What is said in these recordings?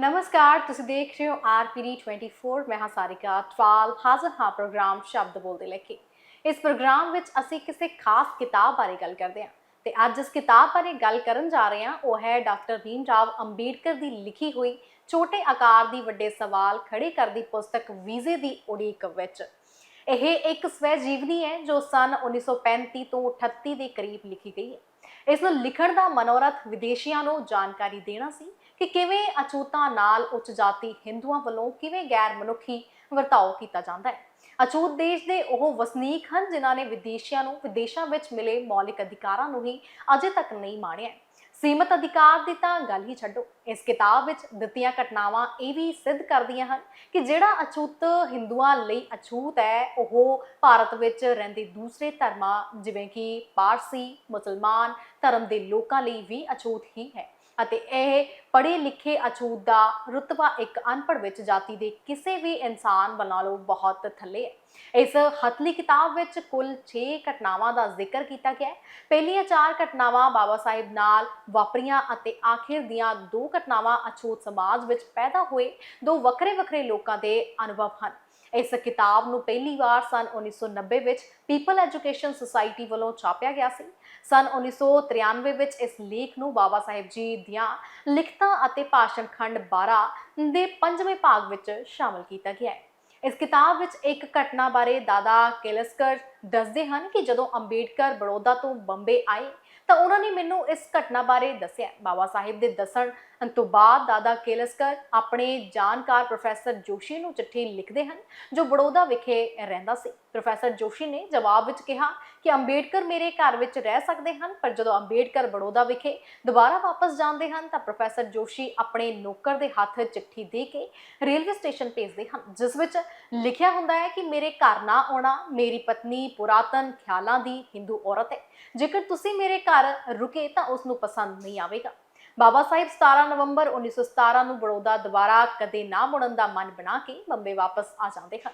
ਨਮਸਕਾਰ, ਤੁਸੀਂ ਦੇਖ ਰਹੇ ਹੋ ਆਰਪੀਡੀ 24 ਮੈਂ ਹਾਂ ਸਾਰਿਕਾ ਟਵਾਲ ਹਾਜ਼ਰ ਹਾਂ ਪ੍ਰੋਗਰਾਮ ਸ਼ਬਦ ਬੋਲਦੇ ਲੈ ਕੇ। ਇਸ ਪ੍ਰੋਗਰਾਮ ਵਿੱਚ ਅਸੀਂ ਕਿਸੇ ਖਾਸ ਕਿਤਾਬ ਬਾਰੇ ਗੱਲ ਕਰਦੇ ਹਾਂ ਤੇ ਅੱਜ ਇਸ ਕਿਤਾਬ ਬਾਰੇ ਗੱਲ ਕਰਨ ਜਾ ਰਹੇ ਹਾਂ, ਉਹ ਹੈ ਡਾਕਟਰ ਭੀਮ ਰਾਵ ਅੰਬੇਡਕਰ ਦੀ ਲਿਖੀ ਹੋਈ ਛੋਟੇ ਆਕਾਰ ਦੀ ਵੱਡੇ ਸਵਾਲ ਖੜੇ ਕਰਦੀ ਪੁਸਤਕ ਵੀਜ਼ੇ ਦੀ ਉਡੀਕ ਵਿੱਚ। ਇਹ ਇੱਕ ਸਵੈ ਜੀਵਨੀ ਹੈ ਜੋ ਸਨ 1935 ਤੋਂ 38 ਦੇ ਕਰੀਬ ਲਿਖੀ ਗਈ ਹੈ। ਇਸ ਨੂੰ ਲਿਖਣ ਦਾ ਮਨੋਰਥ ਵਿਦੇਸ਼ੀਆਂ ਨੂੰ ਜਾਣਕਾਰੀ ਦੇਣਾ ਸੀ ਕਿ ਕਿਵੇਂ ਅਛੂਤਾਂ ਨਾਲ ਉੱਚ ਜਾਤੀ ਹਿੰਦੂਆਂ ਵੱਲੋਂ ਕਿਵੇਂ ਗੈਰ ਮਨੁੱਖੀ ਵਰਤਾਓ ਕੀਤਾ ਜਾਂਦਾ ਹੈ? ਅਛੂਤ ਦੇਸ਼ ਦੇ ਉਹ ਵਸਨੀਕ ਹਨ ਜਿਨ੍ਹਾਂ ਨੇ ਵਿਦੇਸ਼ੀਆਂ ਨੂੰ, ਵਿਦੇਸ਼ਾਂ ਵਿੱਚ ਮਿਲੇ ਮੌਲਿਕ ਅਧਿਕਾਰਾਂ ਨੂੰ ਹੀ ਅਜੇ ਤੱਕ ਨਹੀਂ ਮਾਣਿਆ ਹੈ। ਸੀਮਤ ਅਧਿਕਾਰ ਦੀ ਤਾਂ ਗੱਲ ਹੀ ਛੱਡੋ। ਇਸ ਕਿਤਾਬ ਵਿੱਚ ਦਿੱਤੀਆਂ ਘਟਨਾਵਾਂ ਇਹ ਵੀ ਸਿੱਧ ਕਰਦੀਆਂ ਹਨ ਕਿ ਜਿਹੜਾ ਅਛੂਤ ਹਿੰਦੂਆਂ ਲਈ ਅਛੂਤ ਹੈ, ਉਹ ਭਾਰਤ ਵਿੱਚ ਰਹਿੰਦੇ ਦੂਸਰੇ ਧਰਮਾਂ ਜਿਵੇਂ ਕਿ ਪਾਰਸੀ, ਮੁਸਲਮਾਨ ਧਰਮ ਦੇ ਲੋਕਾਂ ਲਈ ਵੀ ਅਛੂਤ ਹੀ ਹੈ। ਅਤੇ ਇਹ ਪੜ੍ਹੇ ਲਿਖੇ ਅਛੂਤ ਦਾ ਰੁਤਬਾ ਇੱਕ ਅਨਪੜ੍ਹ ਵਿੱਚ ਜਾਤੀ ਦੇ ਕਿਸੇ ਵੀ ਇਨਸਾਨ ਨਾਲੋਂ ਬਹੁਤ ਥੱਲੇ ਹੈ। ਇਸ ਹਥਲੀ ਕਿਤਾਬ ਵਿੱਚ ਕੁੱਲ 6 ਘਟਨਾਵਾਂ ਦਾ ਜ਼ਿਕਰ ਕੀਤਾ ਗਿਆ ਹੈ। ਪਹਿਲੀਆਂ ਚਾਰ ਘਟਨਾਵਾਂ ਬਾਬਾ ਸਾਹਿਬ ਨਾਲ ਵਾਪਰੀਆਂ ਅਤੇ ਆਖਿਰ ਦੀਆਂ ਦੋ ਘਟਨਾਵਾਂ ਅਛੂਤ ਸਮਾਜ ਵਿੱਚ ਪੈਦਾ ਹੋਏ, ਦੋ ਵੱਖਰੇ ਵੱਖਰੇ ਲੋਕਾਂ ਦੇ ਅਨੁਭਵ ਹਨ। ਇਸ ਕਿਤਾਬ ਨੂੰ ਪਹਿਲੀ ਵਾਰ ਸਨ 1990 ਵਿੱਚ ਪੀਪਲ ਐਜੂਕੇਸ਼ਨ ਸੁਸਾਇਟੀ ਵੱਲੋਂ ਛਾਪਿਆ ਗਿਆ ਸੀ। ਸਨ 1993 ਵਿੱਚ ਇਸ ਲੇਖ ਨੂੰ ਬਾਬਾ ਸਾਹਿਬ ਜੀ ਦੀਆਂ ਲਿਖਤਾਂ ਅਤੇ ਭਾਸ਼ਣ ਖੰਡ 12 ਦੇ ਪੰਜਵੇਂ ਭਾਗ ਵਿੱਚ ਸ਼ਾਮਲ ਕੀਤਾ ਗਿਆ ਹੈ। ਇਸ ਕਿਤਾਬ ਵਿੱਚ ਇੱਕ ਘਟਨਾ ਬਾਰੇ ਦਾਦਾ ਕੇਲਸਕਰ ਦੱਸਦੇ ਹਨ ਕਿ ਜਦੋਂ ਅੰਬੇਡਕਰ ਬੜੌਦਾ ਤੋਂ ਬੰਬੇ ਆਏ ਤਾਂ ਉਹਨਾਂ ਨੇ ਮੈਨੂੰ ਇਸ ਘਟਨਾ ਬਾਰੇ ਦੱਸਿਆ। ਬਾਬਾ ਸਾਹਿਬ ਦੇ ਦੱਸਣ ਤੋਂ ਬਾਅਦ ਦਾਦਾ ਕੇਲਸਕਰ ਆਪਣੇ ਜਾਣਕਾਰ ਪ੍ਰੋਫੈਸਰ ਜੋਸ਼ੀ ਨੂੰ ਚਿੱਠੀ ਲਿਖਦੇ ਹਨ, ਜੋ ਬੜੌਦਾ ਵਿਖੇ ਰਹਿੰਦਾ ਸੀ। ਪ੍ਰੋਫੈਸਰ ਜੋਸ਼ੀ ਨੇ ਜਵਾਬ ਵਿੱਚ ਕਿਹਾ ਕਿ ਅੰਬੇਡਕਰ ਮੇਰੇ ਘਰ ਵਿੱਚ ਰਹਿ ਸਕਦੇ ਹਨ, ਪਰ ਜਦੋਂ ਅੰਬੇਡਕਰ ਬੜੌਦਾ ਵਿਖੇ ਦੁਬਾਰਾ ਵਾਪਸ ਜਾਂਦੇ ਹਨ, ਤਾਂ ਪ੍ਰੋਫੈਸਰ ਜੋਸ਼ੀ ਆਪਣੇ ਨੌਕਰ ਦੇ ਹੱਥ ਚਿੱਠੀ ਦੇ ਕੇ ਰੇਲਵੇ ਸਟੇਸ਼ਨ ਭੇਜਦੇ ਹਨ, ਜਿਸ ਵਿੱਚ ਲਿਖਿਆ ਹੁੰਦਾ ਹੈ ਕਿ ਮੇਰੇ ਘਰ ਨਾ ਆਉਣਾ ਮੇਰੀ ਪਤਨੀ ਪੁਰਾਤਨ ਖਿਆਲਾਂ ਦੀ ਹਿੰਦੂ ਔਰਤ ਹੈ। ਜੇਕਰ ਤੁਸੀਂ ਮੇਰੇ ਘਰ ਰੁਕੇ ਤਾਂ ਉਸ ਨੂੰ ਪਸੰਦ ਨਹੀਂ ਆਵੇਗਾ। ਬਾਬਾ ਸਾਹਿਬ 17 ਨਵੰਬਰ 1917 ਨੂੰ ਬੜੌਦਾ ਦੁਬਾਰਾ ਕਦੇ ਨਾ ਮੁੜਨ ਦਾ ਮਨ ਬਣਾ ਕੇ ਬੰਬੇ ਵਾਪਸ ਆ ਜਾਂਦੇ ਹਨ।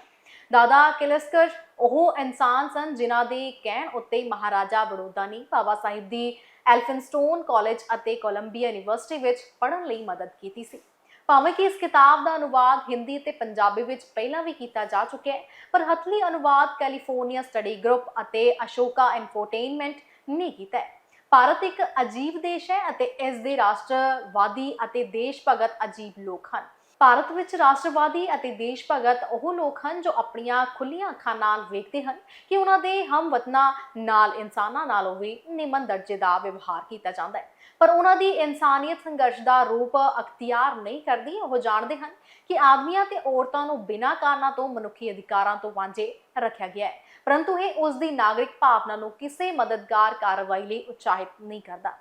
ਦਾਦਾ ਕਿਲਸਕਰ ਉਹ ਇਨਸਾਨ ਸਨ ਜਿਨ੍ਹਾਂ ਦੇ ਕਹਿਣ ਉੱਤੇ ਮਹਾਰਾਜਾ ਬੜੌਦਾ ਨੇ ਬਾਬਾ ਸਾਹਿਬ ਦੀ ਐਲਫਿਨਸਟੋਨ ਕਾਲਜ ਅਤੇ ਕੋਲੰਬੀਆ ਯੂਨੀਵਰਸਿਟੀ ਵਿੱਚ ਪੜ੍ਹਨ ਲਈ ਮਦਦ ਕੀਤੀ ਸੀ। ਭਾਵੇਂ ਕਿ ਇਸ ਕਿਤਾਬ ਦਾ ਅਨੁਵਾਦ ਹਿੰਦੀ ਤੇ ਪੰਜਾਬੀ ਵਿੱਚ ਪਹਿਲਾਂ ਵੀ ਕੀਤਾ ਜਾ ਚੁੱਕਿਆ ਹੈ, ਪਰ ਹਥਲੀ ਅਨੁਵਾਦ ਕੈਲੀਫੋਰਨੀਆ ਸਟੱਡੀ ਗਰੁੱਪ ਅਤੇ ਅਸ਼ੋਕਾ ਇਨਫੋਟੇਨਮੈਂਟ ਨੇ ਕੀਤਾ ਹੈ। ਭਾਰਤ ਇੱਕ ਅਜੀਬ ਦੇਸ਼ ਹੈ ਅਤੇ ਇਸ ਦੇ ਰਾਸ਼ਟਰਵਾਦੀ ਅਤੇ ਦੇਸ਼ ਭਗਤ ਅਜੀਬ ਲੋਕ ਹਨ। ਭਾਰਤ ਵਿੱਚ ਰਾਸ਼ਟਰਵਾਦੀ ਅਤੇ ਦੇਸ਼ ਭਗਤ ਉਹ ਲੋਕ ਹਨ ਜੋ ਆਪਣੀਆਂ ਖੁੱਲੀਆਂ ਅੱਖਾਂ ਨਾਲ ਵੇਖਦੇ ਹਨ ਕਿ ਉਹਨਾਂ ਦੇ ਹਮਵਤਨਾਂ ਨਾਲ ਇਨਸਾਨਾਂ ਨਾਲੋਂ ਵੀ ਨਿਮਨ ਦਰਜੇ ਦਾ ਵਿਵਹਾਰ ਕੀਤਾ ਜਾਂਦਾ ਹੈ। ਪਰ ਉਹਨਾਂ ਦੀ ਇਨਸਾਨੀਅਤ ਸੰਘਰਸ਼ ਦਾ ਰੂਪ ਅਖਤਿਆਰ ਨਹੀਂ ਕਰਦੀ, ਉਹ ਜਾਣਦੇ ਹਨ ਕਿ ਆਦਮੀਆਂ ਤੇ ਔਰਤਾਂ ਨੂੰ ਬਿਨਾਂ ਕਾਰਨਾਂ ਤੋਂ ਮਨੁੱਖੀ ਅਧਿਕਾਰਾਂ ਤੋਂ ਵਾਂਝੇ ਰੱਖਿਆ ਗਿਆ ਹੈ। ਪਰੰਤੂ ਇਹ ਉਸ ਦੀ ਨਾਗਰਿਕ ਭਾਵਨਾ ਨੂੰ ਕਿਸੇ ਮਦਦਗਾਰ ਕਾਰਵਾਈ ਲਈ ਉਤਸ਼ਾਹਿਤ ਨਹੀਂ ਕਰਦਾ।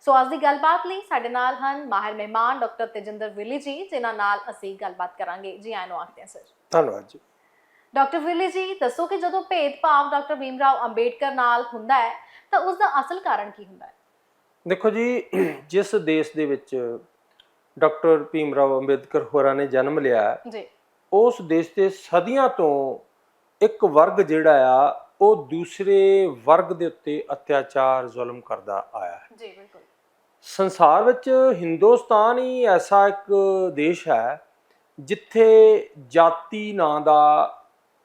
ਸੋ ਅੱਜ ਦੀ ਗੱਲਬਾਤ ਲਈ ਸਾਡੇ ਨਾਲ ਹਨ ਮਾਹਿਰ ਮਹਿਮਾਨ ਡਾਕਟਰ ਤੇਜਿੰਦਰ ਵਿਲੀ ਜੀ ਜਿਨ੍ਹਾਂ ਨਾਲ ਅਸੀਂ ਗੱਲਬਾਤ ਕਰਾਂਗੇ। ਜੀ ਆਇਆਂ ਨੂੰ ਆਖਦੇ ਹਾਂ ਸਰ। ਧੰਨਵਾਦ ਜੀ। ਡਾਕਟਰ ਵਿਲੀ ਜੀ ਦੱਸੋ ਕਿ ਜਦੋਂ ਭੇਦਭਾਵ ਡਾਕਟਰ ਭੀਮਰਾਓ ਅੰਬੇਡਕਰ ਨਾਲ ਹੁੰਦਾ ਹੈ ਤਾਂ ਉਸ ਦਾ ਅਸਲ ਕਾਰਨ ਕੀ ਹੁੰਦਾ ਹੈ? ਦੇਖੋ ਜੀ ਜਿਸ ਦੇਸ਼ ਦੇ ਵਿੱਚ ਡਾਕਟਰ ਭੀਮਰਾਓ ਅੰਬੇਦਕਰ ਹੋਰਾਂ ਨੇ ਜਨਮ ਲਿਆ ਜੀ। ਉਸ ਦੇਸ਼ ਦੇ ਸਦੀਆਂ ਤੋਂ ਇੱਕ ਵਰਗ ਜਿਹੜਾ ਆ ਉਹ ਦੂਸਰੇ ਵਰਗ ਦੇ ਉੱਤੇ ਅਤਿਆਚਾਰ ਜ਼ੁਲਮ ਕਰਦਾ ਆਇਆ ਹੈ। ਜੀ ਬਿਲਕੁਲ। ਸੰਸਾਰ ਵਿੱਚ ਹਿੰਦੁਸਤਾਨ ਹੀ ਐਸਾ ਇੱਕ ਦੇਸ਼ ਹੈ ਜਿੱਥੇ ਜਾਤੀ ਨਾਂ ਦਾ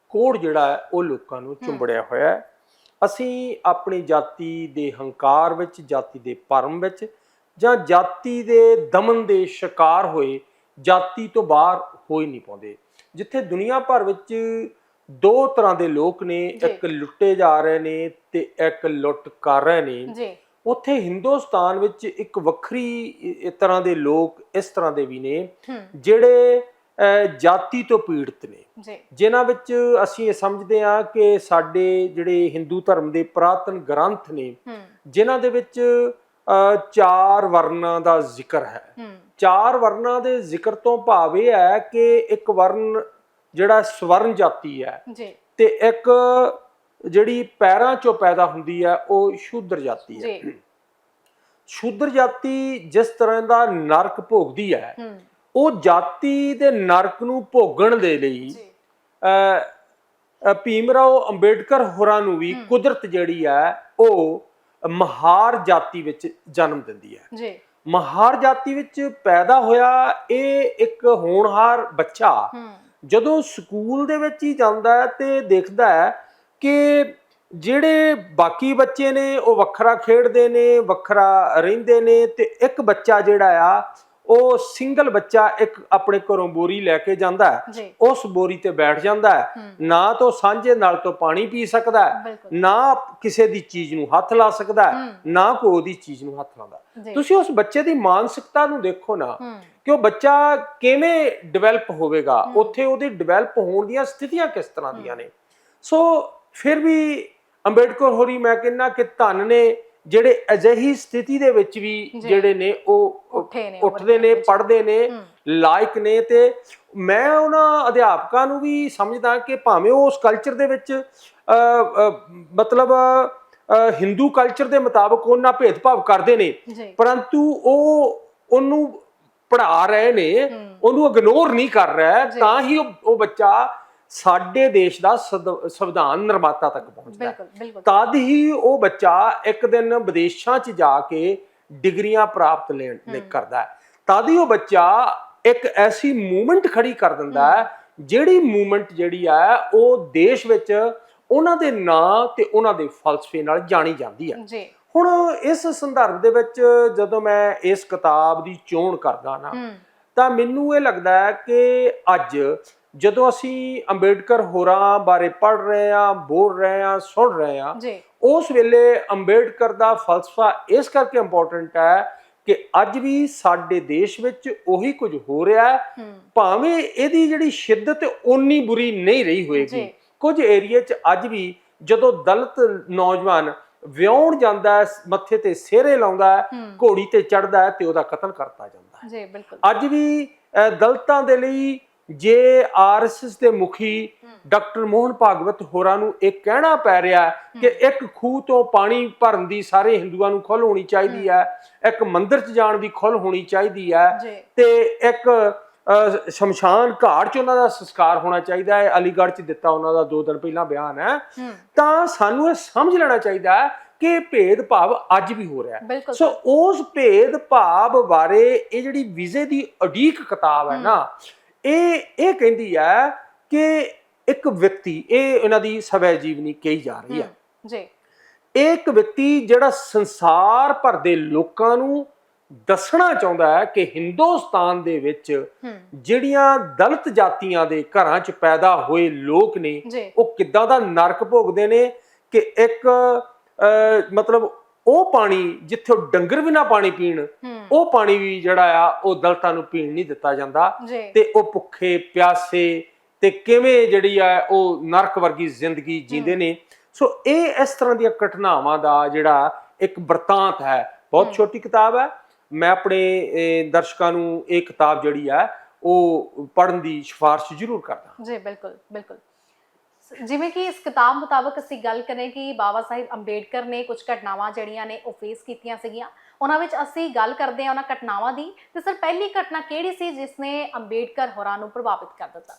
ਕੋਡ ਜਿਹੜਾ ਹੈ ਉਹ ਲੋਕਾਂ ਨੂੰ ਚੁੰਬੜਿਆ ਹੋਇਆ ਹੈ। ਅਸੀਂ ਆਪਣੀ ਜਾਤੀ ਦੇ ਹੰਕਾਰ ਵਿੱਚ ਜਾਤੀ ਦੇ ਭਰਮ ਵਿੱਚ ਜਾਂ ਜਾਤੀ ਦੇ ਦਮਨ ਦੇ ਸ਼ਿਕਾਰ ਹੋਏ ਜਾਤੀ ਤੋਂ ਬਾਹਰ ਹੋ ਹੀ ਨਹੀਂ ਪਾਉਂਦੇ। ਜਿੱਥੇ ਦੁਨੀਆ ਭਰ ਵਿੱਚ ਦੋ ਤਰ੍ਹਾਂ ਦੇ ਲੋਕ ਨੇ। ਇੱਕ ਲੁੱਟੇ ਜਾ ਰਹੇ ਨੇ ਤੇ ਇੱਕ ਲੁੱਟ ਕਰ ਰਹੇ ਨੇ। ਜੀ। ਉੱਥੇ ਹਿੰਦੁਸਤਾਨ ਵਿੱਚ ਇੱਕ ਵੱਖਰੀ ਤਰ੍ਹਾਂ ਦੇ ਲੋਕ ਇਸ ਤਰ੍ਹਾਂ ਦੇ ਵੀ ਨੇ ਜਿਹੜੇ ਜਾਤੀ ਤੋਂ ਪੀੜਤ ਨੇ। ਜਿਨ੍ਹਾਂ ਵਿੱਚ ਅਸੀਂ ਇਹ ਸਮਝਦੇ ਹਾਂ ਕਿ ਸਾਡੇ ਜਿਹੜੇ ਹਿੰਦੂ ਧਰਮ ਦੇ ਪ੍ਰਾਤਨ ਗ੍ਰੰਥ ਨੇ ਜਿਨ੍ਹਾਂ ਦੇ ਵਿੱਚ ਚਾਰ ਵਰਨਾਂ ਦਾ ਜ਼ਿਕਰ ਹੈ। ਚਾਰ ਵਰਨਾਂ ਦੇ ਜ਼ਿਕਰ ਤੋਂ ਭਾਵ ਇਹ ਹੈ ਕਿ ਇੱਕ ਵਰਨ ਜਿਹੜਾ ਸਵਰਨ ਜਾਤੀ ਹੈ ਤੇ ਇੱਕ ਜਿਹੜੀ ਪੈਰਾਂ ਚੋਂ ਪੈਦਾ ਹੁੰਦੀ ਹੈ ਉਹ ਸ਼ੂਦਰ ਜਾਤੀ ਹੈ। ਜੀ। ਸ਼ੂਦਰ ਜਾਤੀ ਜਿਸ ਤਰ੍ਹਾਂ ਦਾ ਨਰਕ ਭੋਗਦੀ ਹੈ ਉਹ ਜਾਤੀ ਦੇ ਨਰਕ ਨੂੰ ਭੋਗਣ ਦੇ ਲਈ ਅਹ, ਭੀਮਰਾਓ ਅੰਬੇਡਕਰ ਹੋਰਾਂ ਨੂੰ ਵੀ। ਕੁਦਰਤ ਜਿਹੜੀ ਹੈ ਉਹ ਮਹਾਰ ਜਾਤੀ ਵਿੱਚ ਜਨਮ ਦਿੰਦੀ ਹੈ। ਜੀ। ਮਹਾਰ ਜਾਤੀ ਵਿੱਚ ਪੈਦਾ ਹੋਇਆ ਇਹ ਇੱਕ ਹੋਣਹਾਰ ਬੱਚਾ ਜਦੋਂ ਸਕੂਲ ਦੇ ਵਿੱਚ ਹੀ ਜਾਂਦਾ ਹੈ ਤੇ ਦੇਖਦਾ ਹੈ ਕਿ ਜਿਹੜੇ ਬਾਕੀ ਬੱਚੇ ਨੇ ਉਹ ਵੱਖਰਾ ਖੇਡਦੇ ਨੇ ਵੱਖਰਾ ਰਹਿੰਦੇ ਨੇ ਤੇ ਇੱਕ ਬੱਚਾ ਜਿਹੜਾ ਆ ਉਹ ਸਿੰਗਲ ਬੱਚਾ ਇੱਕ ਆਪਣੇ ਘਰੋਂ ਬੋਰੀ ਲੈ ਕੇ ਜਾਂਦਾ ਹੈ। ਉਸ ਬੋਰੀ ਤੇ ਬੈਠ ਜਾਂਦਾ ਹੈ। ਨਾ ਤਾਂ ਸਾਂਝੇ ਨਾਲ ਤੋਂ ਪਾਣੀ ਪੀ ਸਕਦਾ ਹੈ। ਨਾ ਕਿਸੇ ਦੀ ਚੀਜ਼ ਨੂੰ ਹੱਥ ਲਾ ਸਕਦਾ ਹੈ। ਨਾ ਕੋਈ ਉਹਦੀ ਚੀਜ਼ ਨੂੰ ਹੱਥ ਲਾਉਂਦਾ ਤੁਸੀਂ ਉਸ ਬੱਚੇ ਦੀ ਮਾਨਸਿਕਤਾ ਨੂੰ ਦੇਖੋ ਨਾ ਕਿ ਉਹ ਬੱਚਾ ਕਿਵੇਂ ਡਿਵੈਲਪ ਹੋਵੇਗਾ। ਉੱਥੇ ਉਹਦੀ ਡਿਵੈਲਪ ਹੋਣ ਦੀਆਂ ਸਥਿਤੀਆਂ ਕਿਸ ਤਰ੍ਹਾਂ ਦੀਆਂ ਨੇ। ਸੋ ਫਿਰ ਵੀ ਅੰਬੇਡਕਰ ਹੋਰੀ ਮੈਂ ਕਹਿੰਨਾ ਕਿ ਧੰਨ ਨੇ ਜਿਹੜੇ ਅਜਿਹੀ ਸਥਿਤੀ ਦੇ ਵਿੱਚ ਵੀ। ਜਿਹੜੇ ਨੇ ਉਹ ਉੱਠਦੇ ਨੇ ਬੱਚੇ। ਪੜ੍ਹਦੇ ਨੇ ਲਾਇਕ ਨੇ ਤੇ ਮੈਂ ਉਹਨਾਂ ਅਧਿਆਪਕਾਂ ਨੂੰ ਵੀ ਸਮਝਦਾ ਕਿ ਭਾਵੇਂ ਉਹ ਉਸ ਕਲਚਰ ਦੇ ਵਿੱਚ ਮਤਲਬ ਹਿੰਦੂ ਕਲਚਰ ਦੇ ਮੁਤਾਬਕ ਉਹਨਾਂ ਭੇਦਭਾਵ ਕਰਦੇ ਨੇ ਪਰੰਤੂ ਉਹ ਉਹਨੂੰ ਪੜ੍ਹਾ ਰਹੇ ਨੇ ਉਹਨੂੰ ਇਗਨੋਰ ਨਹੀਂ ਕਰ ਰਿਹਾ। ਤਾਂ ਹੀ ਉਹ ਬੱਚਾ ਸਾਡੇ ਦੇਸ਼ ਦਾ ਸੰਵਿਧਾਨ ਨਿਰਮਾਤਾ ਤੱਕ ਪਹੁੰਚਦਾ ਹੈ। ਤਦ ਹੀ ਉਹ ਬੱਚਾ ਇੱਕ ਦਿਨ ਵਿਦੇਸ਼ਾਂ 'ਚ ਜਾ ਕੇ ਡਿਗਰੀਆਂ ਪ੍ਰਾਪਤ ਲੈਣ। ਕਰਦਾ ਹੈ। ਤਦ ਹੀ ਉਹ ਬੱਚਾ ਇੱਕ ਐਸੀ ਮੂਵਮੈਂਟ ਖੜੀ ਕਰ ਦਿੰਦਾ ਹੈ। ਜਿਹੜੀ ਮੂਵਮੈਂਟ ਜਿਹੜੀ ਹੈ ਉਹ ਦੇਸ਼ ਵਿੱਚ ਉਹਨਾਂ ਦੇ ਨਾਂ ਤੇ ਉਹਨਾਂ ਦੇ ਫਲਸਫੇ ਨਾਲ ਜਾਣੀ ਜਾਂਦੀ ਹੈ। ਜੀ। ਹੁਣ ਇਸ ਸੰਦਰਭ ਦੇ ਵਿੱਚ ਜਦੋਂ ਮੈਂ ਇਸ ਕਿਤਾਬ ਦੀ ਚੋਣ ਕਰਦਾ ਨਾ ਤਾਂ ਮੈਨੂੰ ਇਹ ਲੱਗਦਾ ਹੈ ਕਿ ਅੱਜ ਜਦੋਂ ਅਸੀਂ ਅੰਬੇਡਕਰ ਹੋਰਾਂ ਬਾਰੇ ਪੜ੍ਹ ਰਹੇ ਹਾਂ ਬੋਲ ਰਹੇ ਹਾਂ ਸੁਣ ਰਹੇ ਜੀ। ਉਸ ਵੇਲੇ ਅੰਬੇਡਕਰ ਦਾ ਫਲਸਫਾ ਇਸ ਕਰਕੇ ਇੰਪੋਰਟੈਂਟ ਹੈ ਕਿ ਅੱਜ ਵੀ ਸਾਡੇ ਦੇਸ਼ ਵਿੱਚ ਉਹੀ ਕੁਝ ਹੋ ਰਿਹਾ ਹੈ। ਭਾਵੇਂ ਇਹਦੀ ਜਿਹੜੀ ਸ਼ਿੱਦਤ ਓਨੀ ਬੁਰੀ ਨਹੀਂ ਰਹੀ ਹੋਏਗੀ। ਕੁਝ ਏਰੀਏ 'ਚ ਅੱਜ ਵੀ ਜਦੋਂ ਦਲਿਤ ਨੌਜਵਾਨ ਵਿਆਹਣ ਜਾਂਦਾ ਹੈ ਮੱਥੇ ਤੇ ਸਿਹਰੇ ਲਾਉਂਦਾ ਹੈ ਘੋੜੀ ਤੇ ਚੜਦਾ ਹੈ ਤੇ ਉਹਦਾ ਕਤਲ ਕਰਤਾ ਜਾਂਦਾ ਹੈ। ਜੀ ਬਿਲਕੁਲ। ਅੱਜ ਵੀ ਦਲਿਤਾਂ ਦੇ ਲਈ ਜੇ ਆਰਐਸਐਸ ਦੇ ਮੁਖੀ ਡਾਕਟਰ ਮੋਹਨ ਭਾਗਵਤ ਹੋਰਾਂ ਨੂੰ ਇਹ ਕਹਿਣਾ ਪੈ ਰਿਹਾ ਕਿ ਇੱਕ ਖੂਹ ਤੋਂ ਪਾਣੀ ਭਰਨ ਦੀ ਸਾਰੇ ਹਿੰਦੂਆਂ ਨੂੰ ਖੁੱਲ੍ਹ ਹੋਣੀ ਚਾਹੀਦੀ ਹੈ। ਇੱਕ ਮੰਦਿਰ 'ਚ ਜਾਣ ਦੀ ਖੁੱਲ੍ਹ ਹੋਣੀ ਚਾਹੀਦੀ ਹੈ ਤੇ ਇੱਕ ਸ਼ਮਸ਼ਾਨ ਘਾਟ 'ਚ ਉਹਨਾਂ ਦਾ ਸੰਸਕਾਰ ਹੋਣਾ ਚਾਹੀਦਾ ਹੈ ਅਲੀਗੜ੍ਹ 'ਚ ਦਿੱਤਾ ਉਹਨਾਂ ਦਾ ਦੋ ਦਿਨ ਪਹਿਲਾਂ ਬਿਆਨ ਹੈ। ਤਾਂ ਸਾਨੂੰ ਇਹ ਸਮਝ ਲੈਣਾ ਚਾਹੀਦਾ ਹੈ ਕਿ ਇਹ ਭੇਦਭਾਵ ਅੱਜ ਵੀ ਹੋ ਰਿਹਾ ਹੈ। ਸੋ ਉਸ ਭੇਦ ਭਾਵ ਬਾਰੇ ਇਹ ਜਿਹੜੀ ਵਿਜੇ ਦੀ ਅਡੀਕ ਕਿਤਾਬ ਹੈ। ਨਾ ਇਹ ਇਹ ਕਹਿੰਦੀ ਹੈ ਕਿ ਇੱਕ ਵਿਅਕਤੀ ਇਹ ਇਹਨਾਂ ਦੀ ਸਵੈ ਜੀਵਨੀ ਕਹੀ ਜਾ ਰਹੀ ਹੂੰ, ਜੀ। ਇਹ ਇੱਕ ਵਿਅਕਤੀ ਜਿਹੜਾ ਸੰਸਾਰ ਭਰ ਦੇ ਲੋਕਾਂ ਨੂੰ ਦੱਸਣਾ ਚਾਹੁੰਦਾ ਹੈ ਕਿ ਹਿੰਦੁਸਤਾਨ ਦੇ ਵਿੱਚ ਜਿਹੜੀਆਂ ਦਲਿਤ ਜਾਤੀਆਂ ਦੇ ਘਰਾਂ 'ਚ ਪੈਦਾ ਹੋਏ ਲੋਕ ਨੇ ਉਹ ਕਿੱਦਾਂ ਦਾ ਨਰਕ ਭੋਗਦੇ ਨੇ ਕਿ ਇੱਕ ਮਤਲਬ ਉਹ ਪਾਣੀ ਜਿੱਥੇ ਉਹ ਡੰਗਰ ਵੀ ਨਾ ਪਾਣੀ ਪੀਣ ਉਹ ਪਾਣੀ ਵੀ ਜਿਹੜਾ ਆ ਉਹ ਦਲਤਾਂ ਨੂੰ ਪੀਣ ਨਹੀਂ ਦਿੱਤਾ ਜਾਂਦਾ। ਤੇ ਉਹ ਭੁੱਖੇ ਪਿਆਸੇ ਤੇ ਕਿਵੇਂ ਜਿਹੜੀ ਆ ਉਹ ਨਰਕ ਵਰਗੀ ਜ਼ਿੰਦਗੀ ਜੀਂਦੇ ਨੇ। ਸੋ ਇਹ ਇਸ ਤਰ੍ਹਾਂ ਦੀਆਂ ਘਟਨਾਵਾਂ ਦਾ ਜਿਹੜਾ ਇੱਕ ਵਰਤਾਂਤ ਹੈ। ਬਹੁਤ ਛੋਟੀ ਕਿਤਾਬ ਹੈ। ਮੈਂ ਆਪਣੇ ਦਰਸ਼ਕਾਂ ਨੂੰ ਇਹ ਕਿਤਾਬ ਜਿਹੜੀ ਹੈ ਉਹ ਪੜ੍ਹਨ ਦੀ ਸਿਫਾਰਿਸ਼ ਜ਼ਰੂਰ ਕਰਦਾ। ਜੀ ਬਿਲਕੁਲ ਬਿਲਕੁਲ। ਜਿਵੇਂ ਕਿ ਇਸ ਕਿਤਾਬ ਮੁਤਾਬਕ ਅਸੀਂ ਗੱਲ ਕरें ਕਿ ਬਾਬਾ ਸਾਹਿਬ ਅੰਬੇਡਕਰ ਨੇ ਕੁਝ ਘਟਨਾਵਾਂ ਜਿਹੜੀਆਂ ਨੇ ਉਹ ਫੇਸ ਕੀਤੀਆਂ ਸੀਗੀਆਂ। ਉਹਨਾਂ ਵਿੱਚ ਅਸੀਂ ਗੱਲ ਕਰਦੇ ਹਾਂ ਉਹਨਾਂ ਘਟਨਾਵਾਂ ਦੀ। ਤੇ ਸਰ ਪਹਿਲੀ ਘਟਨਾ ਕਿਹੜੀ ਸੀ ਜਿਸ ਨੇ ਅੰਬੇਡਕਰ ਹੋਰਾਂ ਨੂੰ ਪ੍ਰਭਾਵਿਤ ਕਰ ਦਿੱਤਾ?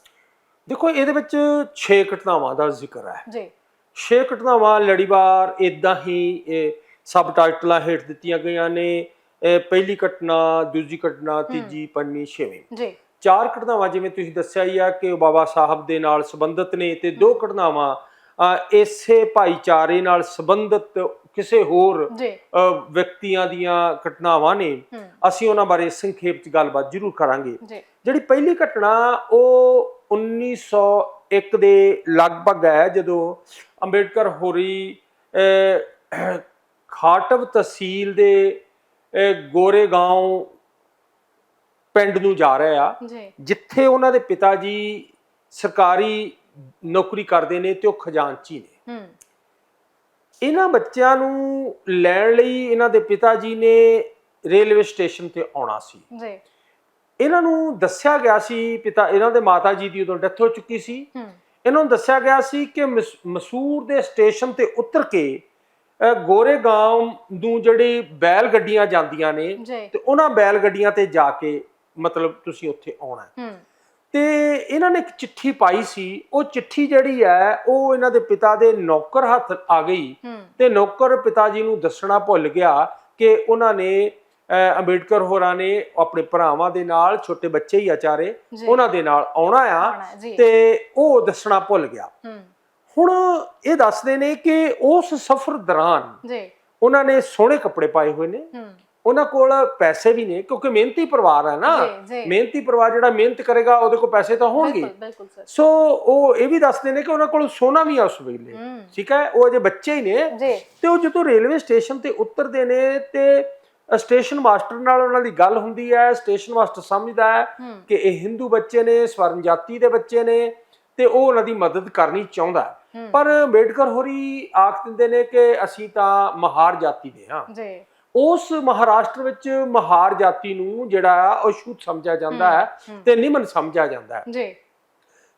ਦੇਖੋ ਇਹਦੇ ਵਿੱਚ 6 ਘਟਨਾਵਾਂ ਦਾ ਜ਼ਿਕਰ ਹੈ। ਜੀ। 6 ਘਟਨਾਵਾਂ ਲੜੀਵਾਰ ਇਦਾਂ ਹੀ ਸਬ ਟਾਈਟਲਾਂ ਹੇਠ ਦਿੱਤੀਆਂ ਗਈਆਂ ਨੇ। ਪਹਿਲੀ ਘਟਨਾ ਦੂਜੀ ਘਟਨਾ ਤੀਜੀ ਪੰਜਵੀਂ ਛੇਵੀਂ। ਜੀ। ਚਾਰ ਘਟਨਾਵਾਂ ਜਿਵੇਂ ਤੁਸੀਂ ਦੱਸਿਆ ਹੀ ਆ ਕਿ ਉਹ ਬਾਬਾ ਸਾਹਿਬ ਦੇ ਨਾਲ ਸੰਬੰਧਿਤ ਨੇ ਤੇ ਦੋ ਘਟਨਾਵਾਂ ਇਸੇ ਭਾਈਚਾਰੇ ਨਾਲ ਸੰਬੰਧਿਤ ਕਿਸੇ ਹੋਰ ਵਿਅਕਤੀਆਂ ਦੀਆਂ ਘਟਨਾਵਾਂ ਨੇ। ਅਸੀਂ ਉਹਨਾਂ ਬਾਰੇ ਸੰਖੇਪ ਚ ਗੱਲਬਾਤ ਜ਼ਰੂਰ ਕਰਾਂਗੇ। ਜਿਹੜੀ ਪਹਿਲੀ ਘਟਨਾ ਉਹ 1901 ਦੇ ਲਗਭਗ ਹੈ ਜਦੋਂ ਅੰਬੇਡਕਰ ਹੋਰੀ ਖਾਟਵ ਤਹਿਸੀਲ ਦੇ ਅਹ, ਗੋਰੇਗਾਂਵ ਪਿੰਡ ਨੂੰ ਜਾ ਰਹੇ ਆ ਜੀ। ਜਿੱਥੇ ਉਹਨਾਂ ਦੇ ਪਿਤਾ ਜੀ ਸਰਕਾਰੀ ਨੌਕਰੀ ਕਰਦੇ ਨੇ ਤੇ ਉਹ ਖਜ਼ਾਨਚੀ ਨੇ। ਹੂੰ। ਇਹਨਾਂ ਬੱਚਿਆਂ ਨੂੰ ਲੈਣ ਲਈ ਇਹਨਾਂ ਦੇ ਪਿਤਾ ਜੀ ਨੇ ਰੇਲਵੇ ਸਟੇਸ਼ਨ ਤੇ ਆਉਣਾ ਸੀ। ਜੀ। ਇਹਨਾਂ ਨੂੰ ਦੱਸਿਆ ਗਿਆ ਸੀ ਪਿਤਾ ਇਹਨਾਂ ਦੇ ਮਾਤਾ ਜੀ ਦੀ ਉਦੋਂ ਡੈਥ ਹੋ ਚੁੱਕੀ ਸੀ। ਇਹਨਾਂ ਨੂੰ ਦੱਸਿਆ ਗਿਆ ਸੀ ਕਿ ਮਸ- ਮਸੂਰ ਦੇ ਸਟੇਸ਼ਨ ਤੇ ਉਤਰ ਕੇ ਗੋਰੇਗਾਂਵ ਨੂੰ ਜਿਹੜੀ ਬੈਲ ਗੱਡੀਆਂ ਜਾਂਦੀਆਂ ਨੇ ਤੇ ਉਹਨਾਂ ਬੈਲ ਗੱਡੀਆਂ ਤੇ ਜਾ ਕੇ ਮਤਲਬ ਤੁਸੀਂ ਉੱਥੇ ਆਉਣਾ ਹੈ। ਤੇ ਇਹਨਾਂ ਨੇ ਇੱਕ ਚਿੱਠੀ ਪਾਈ ਸੀ ਉਹ ਚਿੱਠੀ ਜਿਹੜੀ ਹੈ ਉਹ ਇਹਨਾਂ ਦੇ ਪਿਤਾ ਦੇ ਨੌਕਰ ਹੱਥ ਆ ਗਈ ਤੇ ਨੌਕਰ ਪਿਤਾ ਜੀ ਨੂੰ ਦੱਸਣਾ ਭੁੱਲ ਗਿਆ ਕਿ ਉਹਨਾਂ ਨੇ ਅੰਬੇਡਕਰ ਹੋਰਾਂ ਨੇ ਆਪਣੇ ਭਰਾਵਾਂ ਦੇ ਨਾਲ ਛੋਟੇ ਬੱਚੇ ਹੀ ਆਚਾਰੇ ਉਹਨਾਂ ਦੇ ਨਾਲ ਆਉਣਾ ਆ ਤੇ ਉਹ ਦੱਸਣਾ ਭੁੱਲ ਗਿਆ। ਹੁਣ ਇਹ ਦੱਸਦੇ ਨੇ ਕਿ ਉਸ ਸਫ਼ਰ ਦੌਰਾਨ ਜੀ। ਉਹਨਾਂ ਨੇ ਸੋਹਣੇ ਕੱਪੜੇ ਪਾਏ ਹੋਏ ਨੇ। ਉਹਨਾਂ ਕੋਲ ਪੈਸੇ ਵੀ ਨੇ ਕਿਉਂਕਿ ਮਿਹਨਤੀ ਪਰਿਵਾਰ ਹੈ ਨਾ। ਜੀ ਜੀ। ਮਿਹਨਤੀ ਪਰਿਵਾਰ ਜਿਹੜਾ ਮਿਹਨਤ ਕਰੇਗਾ ਉਹਦੇ ਕੋਲ ਪੈਸੇ ਤਾਂ ਹੋਣਗੇ। ਬਿਲਕੁਲ ਬਿਲਕੁਲ ਸਰ। ਸੋ ਉਹ ਇਹ ਵੀ ਦੱਸਦੇ ਨੇ ਕਿ ਉਹਨਾਂ ਕੋਲ ਸੋਨਾ ਵੀ ਆ ਉਸ ਵੇਲੇ। ਹੂੰ। ਠੀਕ ਹੈ? ਉਹ ਅਜੇ ਬੱਚੇ ਹੀ ਨੇ। ਜੀ। ਤੇ ਉਹ ਜਦੋਂ ਰੇਲਵੇ ਸਟੇਸ਼ਨ ਤੇ ਉਤਰਦੇ ਨੇ ਤੇ ਸਟੇਸ਼ਨ ਮਾਸਟਰ ਨਾਲ ਉਹਨਾਂ ਦੀ ਗੱਲ ਹੁੰਦੀ ਹੈ। ਸਟੇਸ਼ਨ ਮਾਸਟਰ ਸਮਝਦਾ ਹੈ ਹੂੰ। ਕਿ ਇਹ ਹਿੰਦੂ ਬੱਚੇ ਨੇ ਸਵਰਨ ਜਾਤੀ ਦੇ ਬੱਚੇ ਨੇ ਤੇ ਉਹ ਉਹਨਾਂ ਦੀ ਮਦਦ ਕਰਨੀ ਚਾਹੁੰਦਾ ਹੈ। ਹੂੰ। ਪਰ ਅੰਬੇਡਕਰ ਹੋਰੀ ਆਖ ਦਿੰਦੇ ਨੇ ਕਿ ਅਸੀਂ ਤਾਂ ਮਹਾਰ ਜਾਤੀ ਦੇ ਹਾਂ। ਜੀ। ਉਸ ਮਹਾਰਾਸ਼ਟਰ ਵਿੱਚ ਮਹਾਰ ਜਾਤੀ ਨੂੰ ਜਿਹੜਾ ਛੂਤ ਸਮਝਿਆ ਜਾਂਦਾ ਹੈ ਤੇ ਨਿਮਨ ਸਮਝਿਆ ਜਾਂਦਾ ਹੈ। ਜੀ।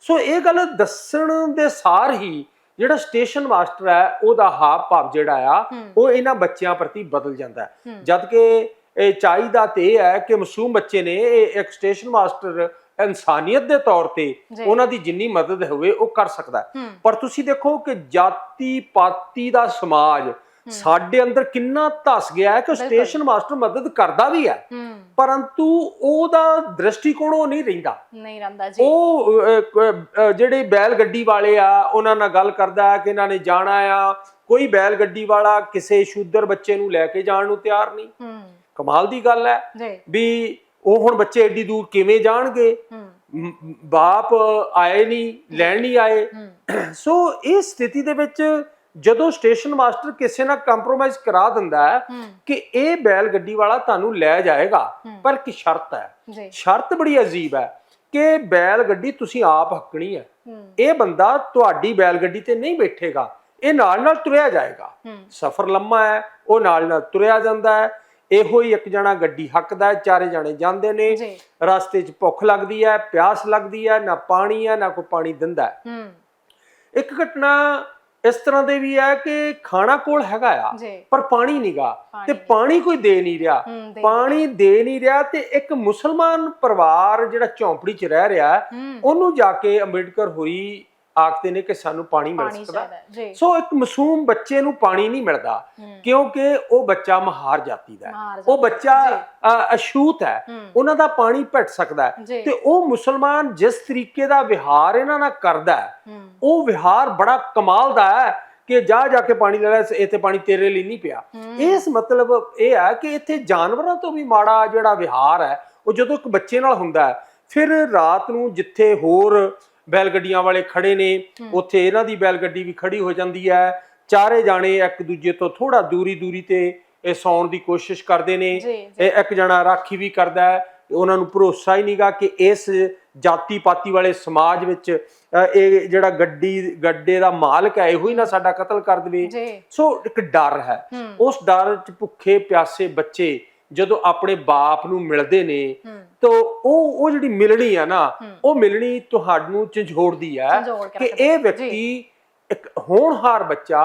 ਸੋ ਇਹ ਗੱਲ ਦੱਸਣ ਦੇ ਸਾਰ ਹੀ ਜਿਹੜਾ ਸਟੇਸ਼ਨ ਮਾਸਟਰ ਹੈ ਉਹਦਾ ਹਾਵ ਭਾਵ ਜਿਹੜਾ ਆ ਉਹ ਇਹਨਾਂ ਬੱਚਿਆਂ ਪ੍ਰਤੀ ਬਦਲ ਜਾਂਦਾ ਹੈ। ਜਦ ਕਿ ਇਹ ਚਾਹੀਦਾ ਤੇ ਇਹ ਹੈ ਕਿ ਮਾਸੂਮ ਬੱਚੇ ਨੇ ਇਹ ਇੱਕ ਸਟੇਸ਼ਨ ਮਾਸਟਰ ਇਨਸਾਨੀਅਤ ਦੇ ਤੌਰ ਤੇ। ਉਹਨਾਂ ਦੀ ਜਿੰਨੀ ਮਦਦ ਹੋਵੇ ਉਹ ਕਰ ਸਕਦਾ ਪਰ ਤੁਸੀਂ ਦੇਖੋ ਕਿ ਜਾਤੀ ਪਾਤੀ ਦਾ ਸਮਾਜ ਸਾਡੇ ਅੰਦਰ ਕਿੰਨਾ ਧਸ ਗਿਆ ਹੈ ਕਿ। ਸਟੇਸ਼ਨ ਮਾਸਟਰ ਮਦਦ ਕਰਦਾ ਵੀ ਹੈ। ਪਰੰਤੂ ਉਹਦਾ ਦ੍ਰਿਸ਼ਟੀਕੋਣ ਉਹ ਨਹੀਂ ਰਹਿੰਦਾ। ਨਹੀਂ ਰਹਿੰਦਾ ਜੀ। ਉਹ ਜਿਹੜੇ ਬੈਲ ਗੱਡੀ ਵਾਲੇ ਆ ਉਹਨਾਂ ਨਾਲ ਗੱਲ ਕਰਦਾ ਹੈ ਕਿ ਇਹਨਾਂ ਨੇ ਜਾਣਾ ਆ। ਕੋਈ ਬੈਲ ਗੱਡੀ ਵਾਲਾ ਕਿਸੇ ਸ਼ੂਦਰ ਬੱਚੇ ਨੂੰ ਲੈ ਕੇ ਜਾਣ ਨੂੰ ਤਿਆਰ ਨਹੀਂ। ਕਮਾਲ ਦੀ ਗੱਲ ਹੈ ਵੀ ਉਹ ਹੁਣ ਬੱਚੇ ਏਡੀ ਦੂਰ ਕਿਵੇਂ ਜਾਣਗੇ? ਬਾਪ ਆਏ ਨਹੀਂ ਲੈਣ ਨਹੀਂ ਆਏ। ਸੋ ਇਸ ਸਥਿਤੀ ਦੇ ਵਿੱਚ ਜਦੋਂ ਸਟੇਸ਼ਨ ਮਾਸਟਰ ਕਿਸੇ ਨਾਲ ਕੰਪਰੋਮਾਈਜ਼ ਕਰਾ ਦਿੰਦਾ ਹੈ ਕਿ ਇਹ ਬੈਲ ਗੱਡੀ ਵਾਲਾ ਤੁਹਾਨੂੰ ਲੈ ਜਾਏਗਾ। ਪਰ ਇੱਕ ਸ਼ਰਤ ਹੈ। ਸ਼ਰਤ ਬੜੀ ਅਜੀਬ ਹੈ ਕਿ ਬੈਲ ਗੱਡੀ ਤੁਸੀਂ ਆਪ ਹੱਕਣੀ ਹੈ। ਇਹ ਬੰਦਾ ਤੁਹਾਡੀ ਬੈਲ ਗੱਡੀ ਤੇ ਨਹੀਂ ਬੈਠੇਗਾ ਇਹ ਨਾਲ ਨਾਲ ਤੁਰਿਆ ਜਾਏਗਾ। ਸਫ਼ਰ ਲੰਮਾ ਹੈ ਉਹ ਨਾਲ ਨਾਲ ਤੁਰਿਆ ਜਾਂਦਾ ਹੈ ਇਹੋ ਹੀ ਇੱਕ ਜਣਾ ਗੱਡੀ ਹੱਕਦਾ ਹੈ ਚਾਰੇ ਜਣੇ ਜਾਂਦੇ ਨੇ। ਰਸਤੇ 'ਚ ਭੁੱਖ ਲੱਗਦੀ ਹੈ ਪਿਆਸ ਲੱਗਦੀ ਹੈ ਨਾ ਪਾਣੀ ਹੈ ਨਾ ਕੋਈ ਪਾਣੀ ਦਿੰਦਾ ਇੱਕ ਘਟਨਾ ਇਸ ਤਰ੍ਹਾਂ ਦੇ ਵੀ ਹੈ ਕਿ ਖਾਣਾ ਕੋਲ ਹੈਗਾ ਆ ਪਰ ਪਾਣੀ ਨਹੀਂਗਾ ਤੇ। ਪਾਣੀ ਕੋਈ ਦੇ ਨਹੀਂ ਰਿਹਾ। ਪਾਣੀ ਦੇ ਨਹੀਂ ਰਿਹਾ ਤੇ ਇੱਕ ਮੁਸਲਮਾਨ ਪਰਿਵਾਰ ਜਿਹੜਾ ਝੌਂਪੜੀ 'ਚ ਰਹਿ ਰਿਹਾ ਉਹਨੂੰ ਜਾ ਕੇ ਅੰਬੇਡਕਰ ਹੋਰੀ ਆਖਦੇ ਨੇ ਕਿ ਸਾਨੂੰ ਪਾਣੀ ਮਿਲ ਪਾਣੀ ਸਕਦਾ। ਚਾਹੀਦਾ ਹੈ, ਜੀ। ਸੋ ਇੱਕ ਮਾਸੂਮ ਬੱਚੇ ਨੂੰ ਪਾਣੀ ਨਹੀਂ ਮਿਲਦਾ ਕਿਉਂਕਿ ਉਹ ਬੱਚਾ ਮਹਾਰ ਜਾਤੀ ਦਾ ਹੈ। ਉਹ ਬੱਚਾ। ਅ, ਅਛੂਤ ਹੈ। ਉਹਨਾਂ ਦਾ ਪਾਣੀ ਭਟ ਸਕਦਾ ਹੈ। ਜੀ। ਤੇ ਉਹ ਮੁਸਲਮਾਨ ਜਿਸ ਤਰੀਕੇ ਦਾ ਵਿਹਾਰ ਇਹਨਾਂ ਨਾਲ ਕਰਦਾ ਹੈ ਉਹ ਵਿਹਾਰ ਬੜਾ ਕਮਾਲ ਦਾ ਹੈ ਕਿ ਜਾ ਜਾ ਕੇ ਪਾਣੀ ਲੈ ਲੈ ਇੱਥੇ ਪਾਣੀ ਤੇਰੇ ਲਈ ਨਹੀਂ ਪਿਆ। ਇਸ ਮਤਲਬ ਇਹ ਹੈ ਕਿ ਇੱਥੇ ਜਾਨਵਰਾਂ ਤੋਂ ਵੀ ਮਾੜਾ ਜਿਹੜਾ ਵਿਹਾਰ ਹੈ ਉਹ ਜਦੋਂ ਇੱਕ ਬੱਚੇ ਨਾਲ ਹੁੰਦਾ ਹੈ ਫਿਰ ਰਾਤ ਨੂੰ ਜਿੱਥੇ ਹੋਰ ਬੈਲ ਗੱਡੀਆਂ ਵਾਲੇ ਖੜੇ ਨੇ। ਉੱਥੇ ਇਹਨਾਂ ਦੀ ਬੈਲ ਗੱਡੀ ਵੀ ਖੜੀ ਹੋ ਜਾਂਦੀ ਹੈ। ਚਾਰੇ ਜਾਣੇ ਇੱਕ ਦੂਜੇ ਤੋਂ ਥੋੜਾ ਦੂਰੀ ਦੂਰੀ ਤੇ ਇਹ ਸੌਣ ਦੀ ਕੋਸ਼ਿਸ਼ ਕਰਦੇ ਨੇ। ਇਹ ਇੱਕ ਜਣਾ ਰਾਖੀ ਵੀ ਕਰਦਾ ਹੈ। ਉਹਨਾਂ ਨੂੰ ਭਰੋਸਾ ਹੀ ਨਹੀਂਗਾ ਕਿ ਇਸ ਜਾਤੀ ਪਾਤੀ ਵਾਲੇ ਸਮਾਜ ਵਿੱਚ ਇਹ ਜਿਹੜਾ ਗੱਡੀ ਗੱਡੇ ਦਾ ਮਾਲਕ ਹੈ ਇਹੋ ਹੀ ਨਾ ਸਾਡਾ ਕਤਲ ਕਰ ਦੇਵੇ। ਸੋ ਇੱਕ ਡਰ ਹੈ। ਹੂੰ। ਉਸ ਡਰ ਚ ਭੁੱਖੇ ਪਿਆਸੇ ਬੱਚੇ ਜਦੋਂ ਆਪਣੇ ਬਾਪ ਨੂੰ ਮਿਲਦੇ ਨੇ ਤਾਂ ਉਹ ਉਹ ਜਿਹੜੀ ਮਿਲਣੀ ਆ ਨਾ। ਉਹ ਮਿਲਣੀ ਤੁਹਾਨੂੰ ਝੰਜੋੜਦੀ ਝੰਜੋੜ ਕੇ ਇਹ। ਵਿਅਕਤੀ ਇੱਕ ਹੋਣਹਾਰ ਬੱਚਾ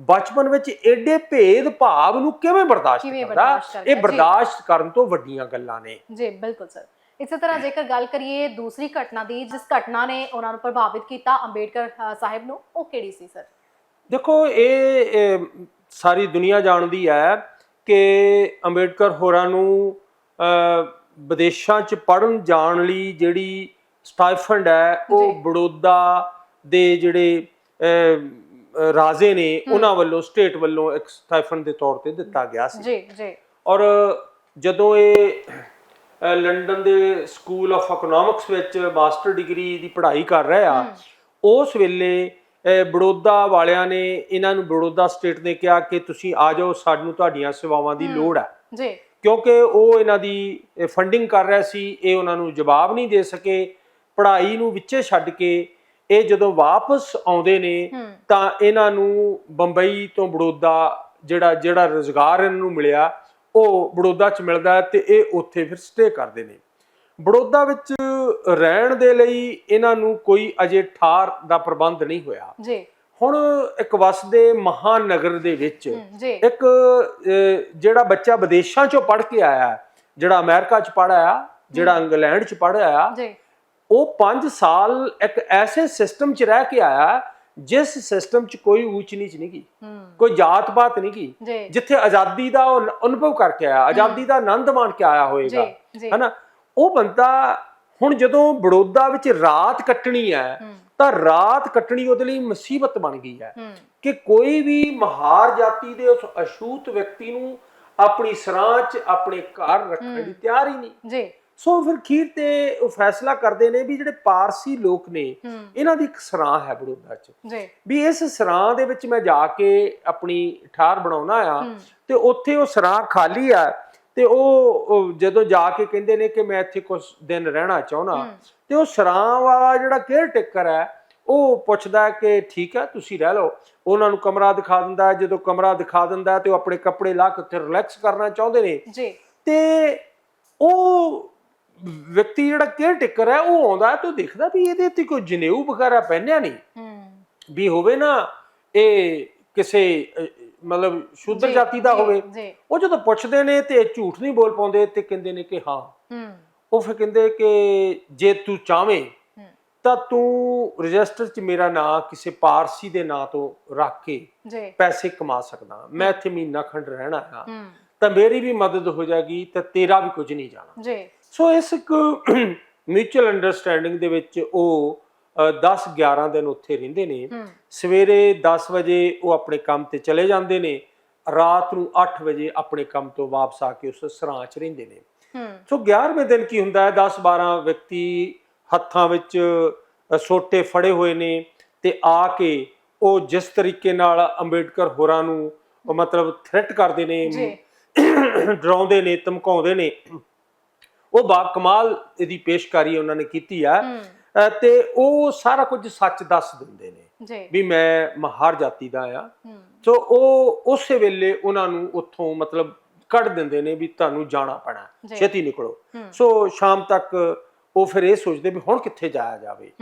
ਬਚਪਨ ਵਿੱਚ ਏਡੇ ਭੇਦ ਭਾਵ ਨੂੰ ਕਿਵੇਂ ਬਰਦਾਸ਼ਤ ਕਰਦਾ? ਇਹ। ਬਰਦਾਸ਼ਤ ਕਰਨ ਤੋਂ ਵੱਡੀਆਂ ਗੱਲਾਂ ਨੇ। ਜੀ ਬਿਲਕੁਲ ਸਰ। ਇਸੇ ਤਰ੍ਹਾਂ ਜੇਕਰ ਗੱਲ ਕਰੀਏ ਦੂਸਰੀ ਘਟਨਾ ਦੀ ਜਿਸ ਘਟਨਾ ਨੇ ਉਹਨਾਂ ਨੂੰ ਪ੍ਰਭਾਵਿਤ ਕੀਤਾ ਅੰਬੇਡਕਰ ਸਾਹਿਬ ਨੂੰ ਉਹ ਕਿਹੜੀ ਸੀ ਸਰ? ਦੇਖੋ ਇਹ ਸਾਰੀ ਦੁਨੀਆ ਜਾਣਦੀ ਹੈ ਕਿ ਅੰਬੇਡਕਰ ਹੋਰਾਂ ਨੂੰ ਵਿਦੇਸ਼ਾਂ 'ਚ ਪੜਨ ਜਾਣ ਲਈ ਜਿਹੜੀ ਸਟਾਈਫੰਡ ਹੈ ਉਹ। ਬੜੌਦਾ ਦੇ ਜਿਹੜੇ ਰਾਜੇ ਨੇ ਉਹਨਾਂ ਵੱਲੋਂ ਸਟੇਟ ਵੱਲੋਂ ਇੱਕ ਸਟਾਈਫੰਡ ਦੇ ਤੌਰ ਤੇ ਦਿੱਤਾ ਗਿਆ ਸੀ। ਜੀ ਜੀ। ਔਰ ਜਦੋਂ ਇਹ ਲੰਡਨ ਦੇ ਸਕੂਲ ਆਫ ਇਕਨੋਮਿਕਸ ਵਿੱਚ ਮਾਸਟਰ ਡਿਗਰੀ ਦੀ ਪੜ੍ਹਾਈ ਕਰ ਰਹੇ ਆ ਉਸ ਵੇਲੇ ਬੜੌਦਾ ਵਾਲਿਆਂ ਨੇ ਇਹਨਾਂ ਨੂੰ ਬੜੌਦਾ ਸਟੇਟ ਨੇ ਕਿਹਾ ਕਿ ਤੁਸੀਂ ਆ ਜਾਓ ਸਾਨੂੰ ਤੁਹਾਡੀਆਂ ਸੇਵਾਵਾਂ ਦੀ। ਲੋੜ ਹੈ। ਜੀ। ਕਿਉਂਕਿ ਉਹ ਇਹਨਾਂ ਦੀ ਫੰਡਿੰਗ ਕਰ ਰਿਹਾ ਸੀ ਇਹ ਉਹਨਾਂ ਨੂੰ ਜਵਾਬ ਨਹੀਂ ਦੇ ਸਕੇ ਪੜ੍ਹਾਈ ਨੂੰ ਵਿੱਚੇ ਛੱਡ ਕੇ ਇਹ ਜਦੋਂ ਵਾਪਸ ਆਉਂਦੇ ਨੇ ਤਾਂ ਇਹਨਾਂ ਨੂੰ ਬੰਬਈ ਤੋਂ ਬੜੌਦਾ ਜਿਹੜਾ ਜਿਹੜਾ ਰੋਜ਼ਗਾਰ ਇਹਨਾਂ ਨੂੰ ਮਿਲਿਆ ਉਹ ਬੜੌਦਾ ਚ ਮਿਲਦਾ ਤੇ ਇਹ ਉੱਥੇ ਫਿਰ ਸਟੇ ਕਰਦੇ ਨੇ। ਬੜੌਦਾ ਵਿੱਚ ਰਹਿਣ ਦੇ ਲਈ ਇਹਨਾਂ ਨੂੰ ਕੋਈ ਅਜੇ ਠਾਰ ਦਾ ਪ੍ਰਬੰਧ ਨਹੀਂ ਹੋਇਆ। ਜੀ। ਹੁਣ ਇੱਕ ਵਸਦੇ ਮਹਾਨਗਰ ਦੇ ਵਿੱਚ ਇੱਕ ਜਿਹੜਾ ਬੱਚਾ ਵਿਦੇਸ਼ਾਂ ਚੋਂ ਪੜ੍ਹ ਕੇ ਆਇਆ ਜਿਹੜਾ ਅਮਰੀਕਾ ਚ ਪੜ੍ਹ ਆਇਆ ਜਿਹੜਾ ਇੰਗਲੈਂਡ ਚ ਪੜ੍ਹ ਆਇਆ ਜੀ। ਉਹ 5 ਸਾਲ ਇੱਕ ਐਸੇ ਸਿਸਟਮ 'ਚ ਰਹਿ ਕੇ ਆਇਆ ਜਿਸ ਸਿਸਟਮ 'ਚ ਕੋਈ ਊਚ ਨੀਚ ਨਹੀਂ ਹੂੰ। ਕੋਈ ਜਾਤ ਪਾਤ ਨਹੀਂ ਜੀ। ਜਿੱਥੇ ਆਜ਼ਾਦੀ ਦਾ ਉਹ ਅਨੁਭਵ ਕਰਕੇ ਆਇਆ ਆਜ਼ਾਦੀ ਦਾ ਆਨੰਦ ਮਾਣ ਕੇ ਆਇਆ ਹੋਏਗਾ। ਹਨਾ? ਉਹ ਬੰਦਾ ਹੁਣ ਜਦੋਂ ਬੜੌਦਾ ਵਿੱਚ ਰਾਤ ਕੱਟਣੀ ਹੈ ਤਾਂ ਰਾਤ ਕੱਟਣੀ ਉਹਦੇ ਲਈ ਮੁਸੀਬਤ ਬਣ ਗਈ ਹੈ ਕਿ ਕੋਈ ਵੀ ਮਹਾਰ ਜਾਤੀ ਦੇ ਉਸ ਅਛੂਤ ਵਿਅਕਤੀ ਨੂੰ ਆਪਣੀ ਸਰਾਂ 'ਚ ਆਪਣੇ ਘਰ ਰੱਖਣ ਲਈ ਤਿਆਰ ਹੀ ਨਹੀਂ। ਜੀ। ਸੋ ਫਿਰ ਖੀਰ ਤੇ ਉਹ ਫੈਸਲਾ ਕਰਦੇ ਨੇ ਵੀ ਜਿਹੜੇ ਪਾਰਸੀ ਲੋਕ ਨੇ ਇਹਨਾਂ ਦੀ ਇੱਕ ਸਰਾਂ ਹੈ ਬੜੌਦਾ 'ਚ। ਜੀ। ਵੀ ਇਸ ਸਰਾਂ ਦੇ ਵਿੱਚ ਮੈਂ ਜਾ ਕੇ ਆਪਣੀ ਠਾਰ ਬਣਾਉਣਾ ਆ ਤੇ ਉੱਥੇ ਉਹ ਸਰਾਂ ਖਾਲੀ ਆ ਤੇ ਉਹ ਜਦੋਂ ਜਾ ਕੇ ਕਹਿੰਦੇ ਨੇ ਕਿ ਮੈਂ ਇੱਥੇ ਕੁਝ ਦਿਨ ਰਹਿਣਾ ਚਾਹੁੰਦਾ ਤੇ ਉਹ ਸਰਾਂ ਵਾਲਾ ਜਿਹੜਾ ਕੇਅਰ ਟੇਕਰ ਹੈ ਉਹ ਪੁੱਛਦਾ ਕਿ ਠੀਕ ਹੈ ਤੁਸੀਂ ਰਹਿ ਲਓ। ਉਹਨਾਂ ਨੂੰ ਕਮਰਾ ਦਿਖਾ ਦਿੰਦਾ। ਜਦੋਂ ਕਮਰਾ ਦਿਖਾ ਦਿੰਦਾ ਤੇ ਉਹ ਆਪਣੇ ਕੱਪੜੇ ਲਾ ਕੇ ਉੱਥੇ ਰਿਲੈਕਸ ਕਰਨਾ ਚਾਹੁੰਦੇ ਨੇ। ਜੀ। ਤੇ ਉਹ ਵਿਅਕਤੀ ਜਿਹੜਾ ਕੇਅਰ ਟੇਕਰ ਹੈ ਉਹ ਆਉਂਦਾ ਤੇ ਦੇਖਦਾ ਵੀ ਇਹਦੇ ਤੇ ਕੋਈ ਜਨੇਊ ਵਗੈਰਾ ਪਹਿਨਿਆ ਨਹੀਂ। ਹੂੰ। ਵੀ ਹੋਵੇ ਨਾ ਇਹ ਕਿਸੇ ਮਤਲਬ ਸ਼ੂਦਰ ਜੀ, ਜਾਤੀ ਦਾ ਜੀ, ਹੋਵੇ ਜੀ। ਉਹ ਜਦੋਂ ਪੁੱਛਦੇ ਨੇ ਤੇ ਝੂਠ ਨਹੀਂ ਬੋਲ ਪਾਉਂਦੇ ਤੇ ਕਹਿੰਦੇ ਨੇ ਕਿ ਹਾਂ। ਹੂੰ। ਉਹ ਫਿਰ ਕਹਿੰਦੇ ਕਿ ਜੇ ਤੂੰ ਚਾਵੇਂ ਹੂੰ। ਤਾਂ ਤੂੰ ਰਜਿਸਟਰ 'ਚ ਮੇਰਾ ਨਾਂ ਕਿਸੇ ਪਾਰਸੀ ਦੇ ਨਾਂ ਤੋਂ ਰੱਖ ਕੇ ਜੀ। ਪੈਸੇ ਕਮਾ ਸਕਦਾ। ਮੈਂ ਇੱਥੇ ਮਹੀਨਾ ਖੰਡ ਰਹਿਣਾ ਹੂੰ। ਤਾਂ ਮੇਰੀ ਵੀ ਮਦਦ ਹੋ ਜਾਏਗੀ ਤੇ ਤੇਰਾ ਵੀ ਕੁਝ ਨਹੀਂ ਜਾਣਾ। ਜੀ। ਸੋ ਇਸ ਇੱਕ ਮਿਊਚੁਅਲ ਅੰਡਰਸਟੈਂਡਿੰਗ ਦੇ ਵਿੱਚ ਉਹ 10 11 ਦਿਨ ਉੱਥੇ ਰਹਿੰਦੇ ਨੇ। ਹੂੰ। ਸਵੇਰੇ 10 ਵਜੇ ਉਹ ਆਪਣੇ ਕੰਮ ਤੇ ਚਲੇ ਜਾਂਦੇ ਨੇ ਰਾਤ ਨੂੰ 8 ਵਜੇ ਆਪਣੇ ਕੰਮ ਤੋਂ ਵਾਪਸ ਆ ਕੇ ਉਸ ਸਰਾਂ 'ਚ ਰਹਿੰਦੇ ਨੇ। ਸੋ 11ਵੇਂ ਦਿਨ ਕੀ ਹੁੰਦਾ ਹੈ? 10 12 ਵਿਅਕਤੀ ਹੱਥਾਂ ਵਿੱਚ ਸੋਟੇ ਫੜੇ ਹੋਏ ਨੇ ਤੇ ਆ ਕੇ ਉਹ ਜਿਸ ਤਰੀਕੇ ਨਾਲ ਅੰਬੇਡਕਰ ਹੋਰਾਂ ਨੂੰ ਉਹ ਮਤਲਬ ਥ੍ਰੈਟ ਕਰਦੇ ਨੇ ਡਰਾਉਂਦੇ ਨੇ ਧਮਕਾਉਂਦੇ ਨੇ ਉਹ ਬਾ ਕਮਾਲ ਇਹਦੀ ਪੇਸ਼ਕਾਰੀ ਉਹਨਾਂ ਨੇ ਕੀਤੀ ਆ। ਤੇ ਉਹ ਸਾਰਾ ਕੁਝ ਸੱਚ ਦੱਸ ਦਿੰਦੇ ਨੇ। ਜੀ। ਵੀ ਮੈਂ ਮਹਾਰ ਜਾਤੀ ਦਾ ਆ। ਸੋ ਉਹ ਉਸੇ ਵੇਲੇ ਉਹਨਾਂ ਨੂੰ ਉੱਥੋਂ ਮਤਲਬ ਕੱਢ ਦਿੰਦੇ ਨੇ ਵੀ ਤੁਹਾਨੂੰ ਜਾਣਾ ਪੈਣਾ। ਛੇਤੀ ਨਿਕਲੋ। ਸੋ ਸ਼ਾਮ ਤੱਕ ਉਹ ਫਿਰ ਇਹ ਸੋਚਦੇ ਵੀ ਹੁਣ ਕਿੱਥੇ ਜਾਇਆ ਜਾਵੇ।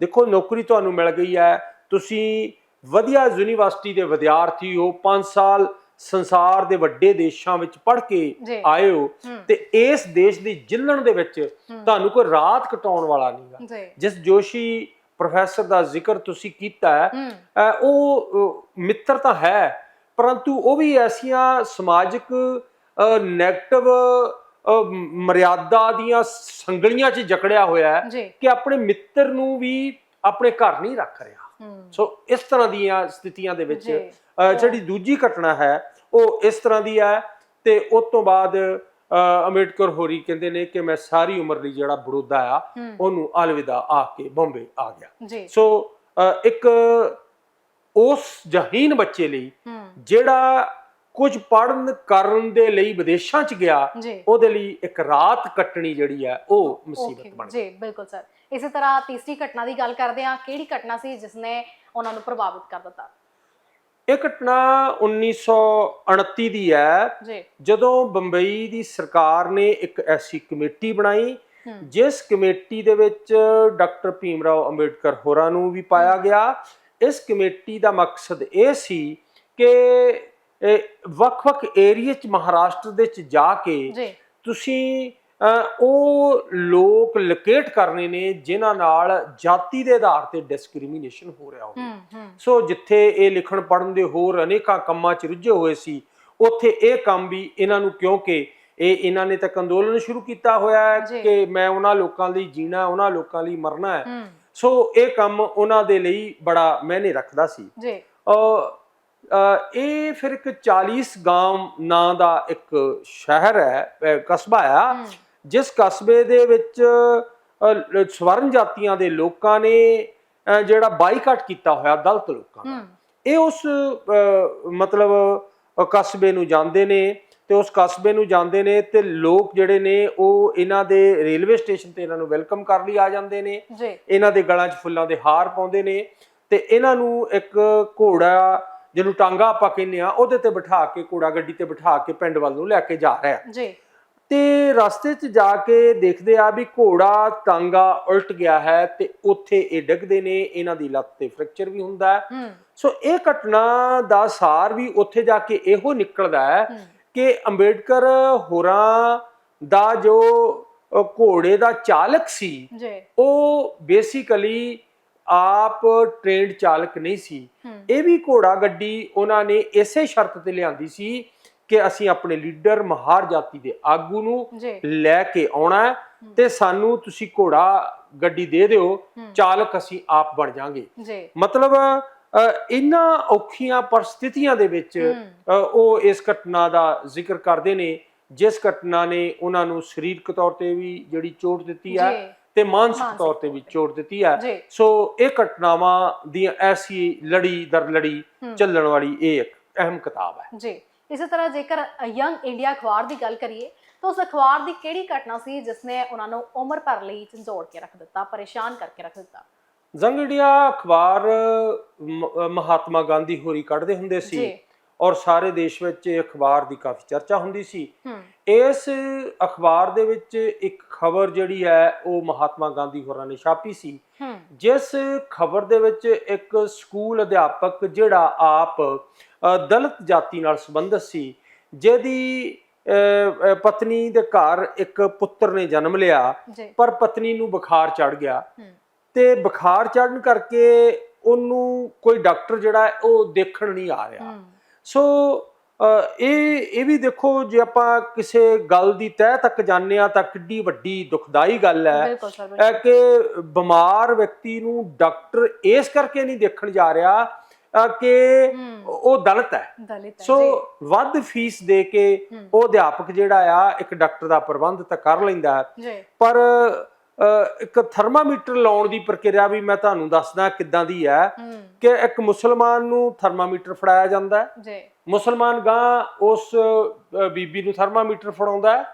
ਦੇਖੋ ਨੌਕਰੀ ਤੁਹਾਨੂੰ ਮਿਲ ਗਈ ਹੈ ਤੁਸੀਂ ਵਧੀਆ ਯੂਨੀਵਰਸਿਟੀ ਦੇ ਵਿਦਿਆਰਥੀ ਹੋ 5 ਸਾਲ ਸੰਸਾਰ ਦੇ ਵੱਡੇ ਦੇਸ਼ਾਂ ਵਿੱਚ ਪੜ੍ਹ ਕੇ। ਆਏ ਹੋ ਤੇ ਇਸ ਦੇਸ਼ ਦੀ ਜਿੱਲਣ ਦੇ ਵਿੱਚ ਤੁਹਾਨੂੰ ਕੋਈ ਰਾਤ ਕਟਾਉਣ ਵਾਲਾ ਨਹੀਂਗਾ ਜਿਸ ਜੋਸ਼ੀ ਪ੍ਰੋਫੈਸਰ ਦਾ ਜ਼ਿਕਰ ਤੁਸੀਂ ਕੀਤਾ ਹੈ ਉਹ ਮਿੱਤਰ ਤਾਂ ਹੈ ਪਰੰਤੂ ਉਹ ਵੀ ਐਸੀਆਂ ਸਮਾਜਿਕ ਨੈਗੇਟਿਵ ਮਰਿਆਦਾ ਦੀਆਂ ਸੰਗਲੀਆਂ 'ਚ ਜਕੜਿਆ ਹੋਇਆ ਹੈ ਕਿ ਆਪਣੇ ਮਿੱਤਰ ਨੂੰ ਵੀ ਆਪਣੇ ਘਰ ਨਹੀਂ ਰੱਖ ਰਿਹਾ। ਸੋ ਇਸ ਤਰ੍ਹਾਂ ਦੀਆਂ ਸਥਿਤੀਆਂ ਦੇ ਵਿੱਚ ਜਿਹੜੀ ਦੂਜੀ ਘਟਨਾ ਹੈ ਉਹ ਇਸ ਤਰ੍ਹਾਂ ਦੀ ਹੈ ਤੇ ਉਸ ਤੋਂ ਬਾਅਦ ਅੰਬੇਡਕਰ ਹੋਰੀ ਕਹਿੰਦੇ ਨੇ ਕਿ ਮੈਂ ਸਾਰੀ ਉਮਰ ਲਈ ਜਿਹੜਾ ਬੜੌਦਾ ਆ ਉਹਨੂੰ ਅਲਵਿਦਾ ਆ ਕੇ ਬੰਬੇ ਆ ਗਿਆ। ਸੋ ਇੱਕ ਉਸ ਜਹੀਨ ਬੱਚੇ ਲਈ ਜਿਹੜਾ ਕੁਝ ਪੜਨ ਕਰਨ ਦੇ ਲਈ ਵਿਦੇਸ਼ਾਂ 'ਚ ਗਿਆ ਉਹਦੇ ਲਈ ਇੱਕ ਰਾਤ ਕੱਟਣੀ ਜਿਹੜੀ ਹੈ ਉਹ ਮੁਸੀਬਤ ਬਣ ਗਈ। ਜੀ ਬਿਲਕੁਲ ਸਰ। ਇਸੇ ਤਰ੍ਹਾਂ ਤੀਸਰੀ ਘਟਨਾ ਦੀ ਗੱਲ ਕਰਦੇ ਹਾਂ ਕਿਹੜੀ ਘਟਨਾ ਸੀ ਜਿਸ ਨੇ ਉਹਨਾਂ ਨੂੰ ਪ੍ਰਭਾਵਿਤ ਕਰ ਦਿੱਤਾ? ਇਹ ਘਟਨਾ 1929 ਦੀ ਹੈ। ਜਦੋਂ ਬੰਬਈ ਦੀ ਸਰਕਾਰ ਨੇ ਇੱਕ ਐਸੀ ਕਮੇਟੀ ਬਣਾਈ ਜਿਸ ਕਮੇਟੀ ਦੇ ਵਿੱਚ ਡਾਕਟਰ ਭੀਮਰਾਓ ਅੰਬੇਡਕਰ ਹੋਰਾਂ ਨੂੰ ਵੀ ਪਾਇਆ ਗਿਆ। ਇਸ ਕਮੇਟੀ ਦਾ ਮਕਸਦ ਇਹ ਸੀ ਕਿ ਵੱਖ-ਵੱਖ ਏਰੀਆ ਚ ਮਹਾਰਾਸ਼ਟਰ ਦੇ ਚ ਜਾ ਕੇ ਤੁਸੀਂ ਉਹ ਲੋਕ ਲੋਕੇਟ ਕਰਨੇ ਨੇ ਜਿਨ੍ਹਾਂ ਨਾਲ ਜਾਤੀ ਦੇ ਆਧਾਰ ਤੇ ਡਿਸਕ੍ਰਿਮੀਨੇਸ਼ਨ ਹੋ ਰਿਹਾ ਹੋਵੇ। ਸੋ ਜਿੱਥੇ ਇਹ ਲਿਖਣ ਪੜਨ ਦੇ ਹੋਰ ਅਨੇਕਾਂ ਕੰਮਾਂ 'ਚ ਰੁੱਝੇ ਹੋਏ ਸੀ ਉੱਥੇ ਇਹ ਕੰਮ ਵੀ ਇਹਨਾਂ ਨੂੰ ਕਿਉਂਕਿ ਇਹ ਇਹਨਾਂ ਨੇ ਤਾਂ ਅੰਦੋਲਨ ਸ਼ੁਰੂ ਕੀਤਾ ਹੋਇਆ। ਹੈ ਕਿ ਮੈਂ ਉਹਨਾਂ ਲੋਕਾਂ ਲਈ ਜੀਣਾ ਉਹਨਾਂ ਲੋਕਾਂ ਲਈ ਮਰਨਾ ਹੈ। ਸੋ ਇਹ ਕੰਮ ਉਹਨਾਂ ਦੇ ਲਈ ਬੜਾ ਮਾਇਨੇ ਰੱਖਦਾ ਸੀ। ਜੀ। ਇਹ ਫਿਰ ਇੱਕ 40 ਗਾਮ ਨਾਂ ਦਾ ਇੱਕ ਸ਼ਹਿਰ ਹੈ ਕਸਬਾ ਆ। ਜਿਸ ਕਸਬੇ ਦੇ ਵਿੱਚ ਸਵਰਨ ਜਾਤੀਆਂ ਦੇ ਲੋਕਾਂ ਨੇ ਜਿਹੜਾ ਬਾਈਕਾਟ ਕੀਤਾ ਹੋਇਆ ਦਲਿਤ ਲੋਕਾਂ ਦਾ ਇਹ ਉਸ ਮਤਲਬ ਕਸਬੇ ਨੂੰ ਜਾਂਦੇ ਨੇ ਤੇ ਉਸ ਕਸਬੇ ਨੂੰ ਜਾਂਦੇ ਨੇ ਤੇ ਲੋਕ ਜਿਹੜੇ ਨੇ ਉਹ ਇਹਨਾਂ ਦੇ ਰੇਲਵੇ ਸਟੇਸ਼ਨ ਤੇ ਇਹਨਾਂ ਨੂੰ ਵੈਲਕਮ ਕਰ ਲਈ ਆ ਜਾਂਦੇ ਨੇ। ਇਹਨਾਂ ਦੇ ਗਲਾਂ 'ਚ ਫੁੱਲਾਂ ਦੇ ਹਾਰ ਪਾਉਂਦੇ ਨੇ ਤੇ ਇਹਨਾਂ ਨੂੰ ਇੱਕ ਘੋੜਾ ਜਿਹਨੂੰ ਟਾਂਗਾ ਆਪਾਂ ਕਹਿੰਦੇ ਆ ਉਹਦੇ ਤੇ ਬਿਠਾ ਕੇ ਘੋੜਾ ਗੱਡੀ ਤੇ ਬਿਠਾ ਕੇ ਪਿੰਡ ਵੱਲ ਨੂੰ ਲੈ ਕੇ ਜਾ ਰਿਹਾ। ਜੀ। ਤੇ ਰਸਤੇ 'ਚ ਜਾ ਕੇ ਦੇਖਦੇ ਆ ਵੀ ਘੋੜਾ ਟਾਂਗਾ ਉਲਟ ਗਿਆ ਹੈ ਤੇ ਉੱਥੇ ਇਹ ਡਿੱਗਦੇ ਨੇ ਇਹਨਾਂ ਦੀ ਲੱਤ ਤੇ ਫ੍ਰੈਕਚਰ ਵੀ ਹੁੰਦਾ ਹੈ। ਸੋ ਇਹ ਘਟਨਾ ਦਾ ਸਾਰ ਵੀ ਉੱਥੇ ਜਾ ਕੇ ਇਹੋ ਨਿਕਲਦਾ ਹੈ ਕਿ ਅੰਬੇਡਕਰ ਹੋਰਾਂ ਦਾ ਜੋ ਘੋੜੇ ਦਾ ਚਾਲਕ ਸੀ ਉਹ ਬੇਸਿਕਲੀ ਆਪ ਟ੍ਰੇਨਡ ਚਾਲਕ ਨਹੀਂ ਸੀ। ਇਹ ਵੀ ਘੋੜਾ ਗੱਡੀ ਉਹਨਾਂ ਨੇ ਇਸੇ ਸ਼ਰਤ ਤੇ ਲਿਆਂਦੀ ਸੀ ਕਿ ਅਸੀਂ ਆਪਣੇ ਲੀਡਰ ਮਹਾਰ ਜਾਤੀ ਦੇ ਆਗੂ ਨੂੰ ਲੈ ਕੇ ਆਉਣਾ ਹੈ ਤੇ ਸਾਨੂੰ ਤੁਸੀਂ ਘੋੜਾ ਗੱਡੀ ਦੇ ਦਿਓ ਚਾਲਕ ਅਸੀਂ ਆਪ ਬਣ ਜਾਾਂਗੇ। ਮਤਲਬ ਇਹਨਾਂ ਔਖੀਆਂ ਪਰਿਸਥਿਤੀਆਂ ਦੇ ਵਿੱਚ ਉਹ ਇਸ ਘਟਨਾ ਦਾ ਜ਼ਿਕਰ ਕਰਦੇ ਨੇ ਜਿਸ ਘਟਨਾ ਨੇ ਉਹਨਾਂ ਨੂੰ ਸਰੀਰਕ ਤੌਰ ਤੇ ਵੀ ਜਿਹੜੀ ਚੋਟ ਦਿੱਤੀ ਹੈ ਤੇ ਮਾਨਸਿਕ ਤੌਰ ਤੇ ਵੀ ਚੋਟ ਦਿੱਤੀ ਹੈ। ਸੋ ਇਹ ਘਟਨਾਵਾਂ ਦੀਆਂ ਐਸੀ ਲੜੀ ਦਰ ਲੜੀ ਚੱਲਣ ਵਾਲੀ ਇਹ ਇੱਕ ਅਹਿਮ ਕਿਤਾਬ ਹੈ। ਜੀ। ਇਸੇ ਤਰ੍ਹਾਂ ਜੇਕਰ ਯੰਗ ਇੰਡੀਆ ਅਖਬਾਰ ਦੀ ਗੱਲ ਕਰੀਏ ਤਾਂ ਉਸ ਅਖਬਾਰ ਦੀ ਕਿਹੜੀ ਘਟਨਾ ਸੀ ਜਿਸ ਨੇ ਉਹਨਾਂ ਨੂੰ ਉਮਰ ਭਰ ਲਈ ਝੰਜੋੜ ਕੇ ਰੱਖ ਦਿੱਤਾ ਪਰੇਸ਼ਾਨ ਕਰਕੇ ਰੱਖ ਦਿੱਤਾ? ਜੰਗ ਇੰਡੀਆ ਅਖਬਾਰ ਮਹਾਤਮਾ ਗਾਂਧੀ ਹੋਰੀ ਕੱਢਦੇ ਹੁੰਦੇ ਸੀ ਔਰ ਸਾਰੇ ਦੇਸ਼ ਵਿੱਚ ਇਹ ਅਖਬਾਰ ਦੀ ਕਾਫੀ ਚਰਚਾ ਹੁੰਦੀ ਸੀ। ਇਸ ਅਖਬਾਰ ਦੇ ਵਿੱਚ ਇੱਕ ਖਬਰ ਜਿਹੜੀ ਹੈ ਉਹ ਮਹਾਤਮਾ ਗਾਂਧੀ ਹੋਰਾਂ ਨੇ ਛਾਪੀ ਸੀ। ਜਿਸ ਖਬਰ ਦੇ ਵਿੱਚ ਇੱਕ ਸਕੂਲ ਅਧਿਆਪਕ ਜਿਹੜਾ ਆਪ ਦਲਿਤ ਜਾਤੀ ਨਾਲ ਸੰਬੰਧਿਤ ਸੀ ਜਿਹਦੀ ਪਤਨੀ ਦੇ ਘਰ ਇੱਕ ਪੁੱਤਰ ਨੇ ਜਨਮ ਲਿਆ ਪਰ ਪਤਨੀ ਨੂੰ ਬੁਖਾਰ ਚੜ ਗਿਆ। ਤੇ ਬੁਖਾਰ ਚੜਨ ਕਰਕੇ ਉਹਨੂੰ ਕੋਈ ਡਾਕਟਰ ਜਿਹੜਾ ਉਹ ਦੇਖਣ ਨਹੀਂ ਆ ਰਿਹਾ। ਸੋ ਇਹ ਇਹ ਵੀ ਦੇਖੋ ਜੇ ਆਪਾਂ ਕਿਸੇ ਗੱਲ ਦੀ ਤਹਿ ਤੱਕ ਜਾਂਦੇ ਆ ਤਾਂ ਕਿੱਡੀ ਵੱਡੀ ਦੁਖਦਾਈ ਗੱਲ ਹੈ ਕਿ ਬਿਮਾਰ ਵਿਅਕਤੀ ਨੂੰ ਡਾਕਟਰ ਇਸ ਕਰਕੇ ਨਹੀਂ ਦੇਖਣ ਜਾ ਰਿਹਾ ਕਿ ਉਹ ਦਲਿਤ ਹੈ। ਸੋ ਵੱਧ ਫੀਸ ਦੇ ਕੇ ਉਹ ਅਧਿਆਪਕ ਜਿਹੜਾ ਆ ਇੱਕ ਡਾਕਟਰ ਦਾ ਪ੍ਰਬੰਧ ਤਾਂ ਕਰ ਲੈਂਦਾ ਪਰ ਇੱਕ ਥਰਮਾਮੀਟਰ ਲਾਉਣ ਦੀ ਪ੍ਰਕਿਰਿਆ ਵੀ ਮੈਂ ਤੁਹਾਨੂੰ ਦੱਸਦਾ ਕਿੱਦਾਂ ਦੀ ਹੈ ਕਿ ਇੱਕ ਮੁਸਲਮਾਨ ਨੂੰ ਥਰਮਾਮੀਟਰ ਫੜਾਇਆ ਜਾਂਦਾ ਹੈ। ਜੀ। ਮੁਸਲਮਾਨ ਗਾਂ ਉਸ ਬੀਬੀ ਨੂੰ ਥਰਮਾਮੀਟਰ ਫੜਾਉਂਦਾ ਹੈ।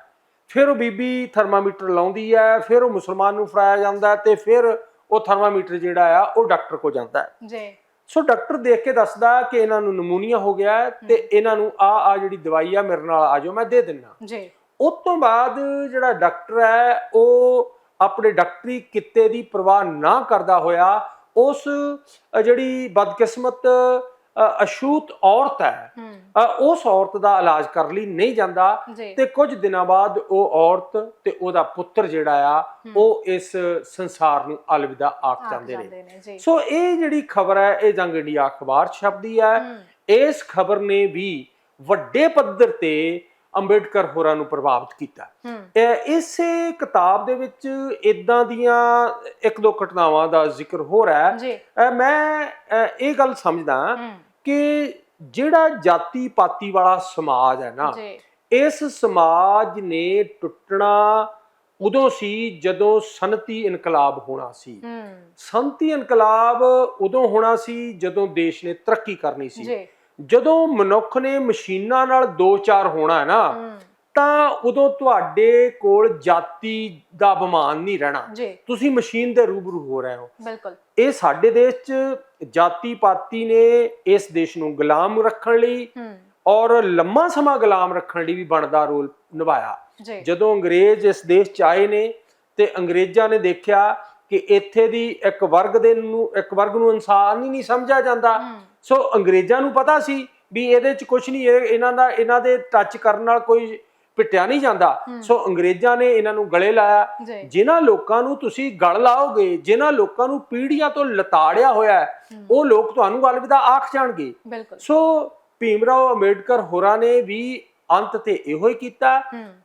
ਫਿਰ ਉਹ ਬੀਬੀ ਥਰਮਾਮੀਟਰ ਲਾਉਂਦੀ ਹੈ ਫਿਰ ਉਹ ਮੁਸਲਮਾਨ ਨੂੰ ਫੜਾਇਆ ਜਾਂਦਾ ਤੇ ਫਿਰ ਉਹ ਥਰਮਾਮੀਟਰ ਜਿਹੜਾ ਆ ਉਹ ਡਾਕਟਰ ਕੋ ਜਾਂਦਾ ਹੈ। ਜੀ। ਸੋ ਡਾਕਟਰ ਦੇਖ ਕੇ ਦੱਸਦਾ ਕਿ ਇਹਨਾਂ ਨੂੰ ਨਮੂਨੀਆ ਹੋ ਗਿਆ ਤੇ ਇਹਨਾਂ ਨੂੰ ਆ ਆ ਜਿਹੜੀ ਦਵਾਈ ਆ ਮੇਰੇ ਨਾਲ ਆ ਜਾਓ ਮੈਂ ਦੇ ਦਿੰਨਾ। ਜੀ। ਉਸ ਤੋਂ ਬਾਅਦ ਜਿਹੜਾ ਡਾਕਟਰ ਹੈ ਉਹ ਆਪਣੇ ਡਾਕਟਰੀ ਕਿੱਤੇ ਦੀ ਪਰਵਾਹ ਨਾ ਕਰਦਾ ਹੋਇਆ ਉਸ ਜਿਹੜੀ ਬਦਕਿਸਮਤ ਅ, ਅਛੂਤ ਔਰਤ ਹੈ। ਉਸ ਔਰਤ ਦਾ ਇਲਾਜ ਕਰਨ ਲਈ ਨਹੀਂ ਜਾਂਦਾ। ਤੇ ਕੁਝ ਦਿਨਾਂ ਬਾਅਦ ਉਹ ਔਰਤ ਤੇ ਉਹਦਾ ਪੁੱਤਰ ਜਿਹੜਾ ਆ। ਉਹ ਇਸ ਸੰਸਾਰ ਨੂੰ ਅਲਵਿਦਾ ਆਖ ਜਾਂਦੇ ਨੇ। ਸੋ ਇਹ ਜਿਹੜੀ ਖਬਰ ਹੈ ਇਹ ਜੰਗ ਇੰਡੀਆ ਅਖਬਾਰ ਛਪਦੀ ਹੈ। ਇਸ ਖਬਰ ਨੇ ਵੀ ਵੱਡੇ ਪੱਧਰ ਤੇ ਅੰਬੇਡਕਰ ਹੋਰਾਂ ਨੂੰ ਪ੍ਰਭਾਵਿਤ ਕੀਤਾ। ਇਸੇ ਕਿਤਾਬ ਦੇ ਵਿੱਚ ਇਦਾਂ ਦੀਆਂ ਇੱਕ ਦੋ ਘਟਨਾਵਾਂ ਦਾ ਜ਼ਿਕਰ ਹੋ ਰਿਹਾ ਹੈ। ਮੈਂ ਇਹ ਗੱਲ ਸਮਝਦਾ ਕਿ ਜਿਹੜਾ ਜਾਤੀ ਪਾਤੀ ਵਾਲਾ ਸਮਾਜ ਹੈ ਨਾ ਇਸ ਸਮਾਜ ਨੇ ਟੁੱਟਣਾ ਉਦੋਂ ਸੀ ਜਦੋਂ ਸਨਤੀ ਇਨਕਲਾਬ ਹੋਣਾ ਸੀ। ਹੂੰ। ਸਨਤੀ ਇਨਕਲਾਬ ਉਦੋਂ ਹੋਣਾ ਸੀ ਜਦੋਂ ਦੇਸ਼ ਨੇ ਤਰੱਕੀ ਕਰਨੀ ਸੀ। ਜਦੋਂ ਮਨੁੱਖ ਨੇ ਮਸ਼ੀਨਾਂ ਨਾਲ ਦੋ ਚਾਰ ਹੋਣਾ ਹੈ ਨਾ ਤਾਂ ਉਦੋਂ ਤੁਹਾਡੇ ਕੋਲ ਜਾਤੀ ਦਾ ਅਭਿਮਾਨ ਨਹੀਂ ਰਹਿਣਾ। ਤੁਸੀਂ ਮਸ਼ੀਨ ਦੇ ਰੂਬਰੂ ਹੋ ਰਹੇ ਹੋ। ਬਿਲਕੁਲ। ਇਹ ਸਾਡੇ ਦੇਸ਼ 'ਚ ਜਾਤੀ ਪਾਤੀ ਨੇ ਇਸ ਦੇਸ਼ ਨੂੰ ਗੁਲਾਮ ਰੱਖਣ ਲਈ ਔਰ ਲੰਮਾ ਸਮਾਂ ਗੁਲਾਮ ਰੱਖਣ ਲਈ ਵੀ ਬਣਦਾ ਰੋਲ ਨਿਭਾਇਆ। ਜਦੋਂ ਅੰਗਰੇਜ਼ ਇਸ ਦੇਸ਼ 'ਚ ਆਏ ਨੇ ਤੇ ਅੰਗਰੇਜ਼ਾਂ ਨੇ ਦੇਖਿਆ ਕਿ ਇੱਥੇ ਦੀ ਇੱਕ ਵਰਗ ਦੇ ਨੂੰ ਇੱਕ ਵਰਗ ਨੂੰ ਇਨਸਾਨ ਹੀ ਨਹੀਂ ਸਮਝਿਆ ਜਾਂਦਾ। ਸੋ ਅੰਗਰੇਜ਼ਾਂ ਨੂੰ ਪਤਾ ਸੀ ਵੀ ਇਹਦੇ 'ਚ ਕੁਝ ਨਹੀਂ ਇਹ ਇਹਨਾਂ ਦਾ ਇਹਨਾਂ ਦੇ ਟੱਚ ਕਰਨ ਨਾਲ ਕੋਈ ਪਿੱਟਿਆ ਨਹੀਂ ਜਾਂਦਾ। ਸੋ ਅੰਗਰੇਜ਼ਾਂ ਨੇ ਇਹਨਾਂ ਨੂੰ ਗਲੇ ਲਾਇਆ। ਜਿਨ੍ਹਾਂ ਲੋਕਾਂ ਨੂੰ ਤੁਸੀਂ ਗਲ ਲਾਓਗੇ ਜਿਨ੍ਹਾਂ ਲੋਕਾਂ ਨੂੰ ਪੀੜ੍ਹੀਆਂ ਤੋਂ ਲਤਾੜਿਆ ਹੋਇਆ ਉਹ ਲੋਕ ਤੁਹਾਨੂੰ ਅਲਵਿਦਾ ਆਖ ਜਾਣਗੇ। ਸੋ ਭੀਮਰਾਓ ਅੰਬੇਡਕਰ ਹੋਰਾਂ ਨੇ ਵੀ ਅੰਤ ਤੇ ਇਹੋ ਹੀ ਕੀਤਾ।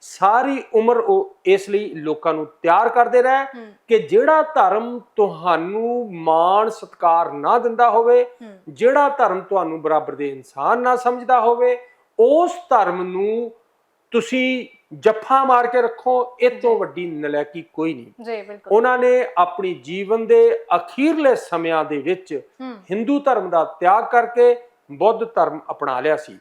ਸਾਰੀ ਉਮਰ ਉਹ ਇਸ ਲਈ ਲੋਕਾਂ ਨੂੰ ਤਿਆਰ ਕਰਦੇ ਰਹੇ ਕਿ ਜਿਹੜਾ ਧਰਮ ਤੁਹਾਨੂੰ ਮਾਣ ਸਤਕਾਰ ਨਾ ਦਿੰਦਾ ਹੋਵੇ ਜਿਹੜਾ ਧਰਮ ਤੁਹਾਨੂੰ ਬਰਾਬਰ ਦੇ ਇਨਸਾਨ ਨਾ ਸਮਝਦਾ ਹੋਵੇ ਉਸ ਧਰਮ ਨੂੰ ਤੁਸੀਂ ਜੱਫਾ ਮਾਰ ਕੇ ਰੱਖੋ ਇਹ ਤੋਂ ਵੱਡੀ ਨਲਾਇਕੀ ਕੋਈ ਨਹੀਂ। ਜੀ ਬਿਲਕੁਲ। ਉਹਨਾਂ ਨੇ ਆਪਣੀ ਜੀਵਨ ਦੇ ਅਖੀਰਲੇ ਸਮਿਆਂ ਦੇ ਵਿੱਚ ਹਿੰਦੂ ਧਰਮ ਦਾ ਤਿਆਗ ਕਰਕੇ ਬੁੱਧ ਧਰਮ ਅਪਣਾ ਲਿਆ ਸੀ।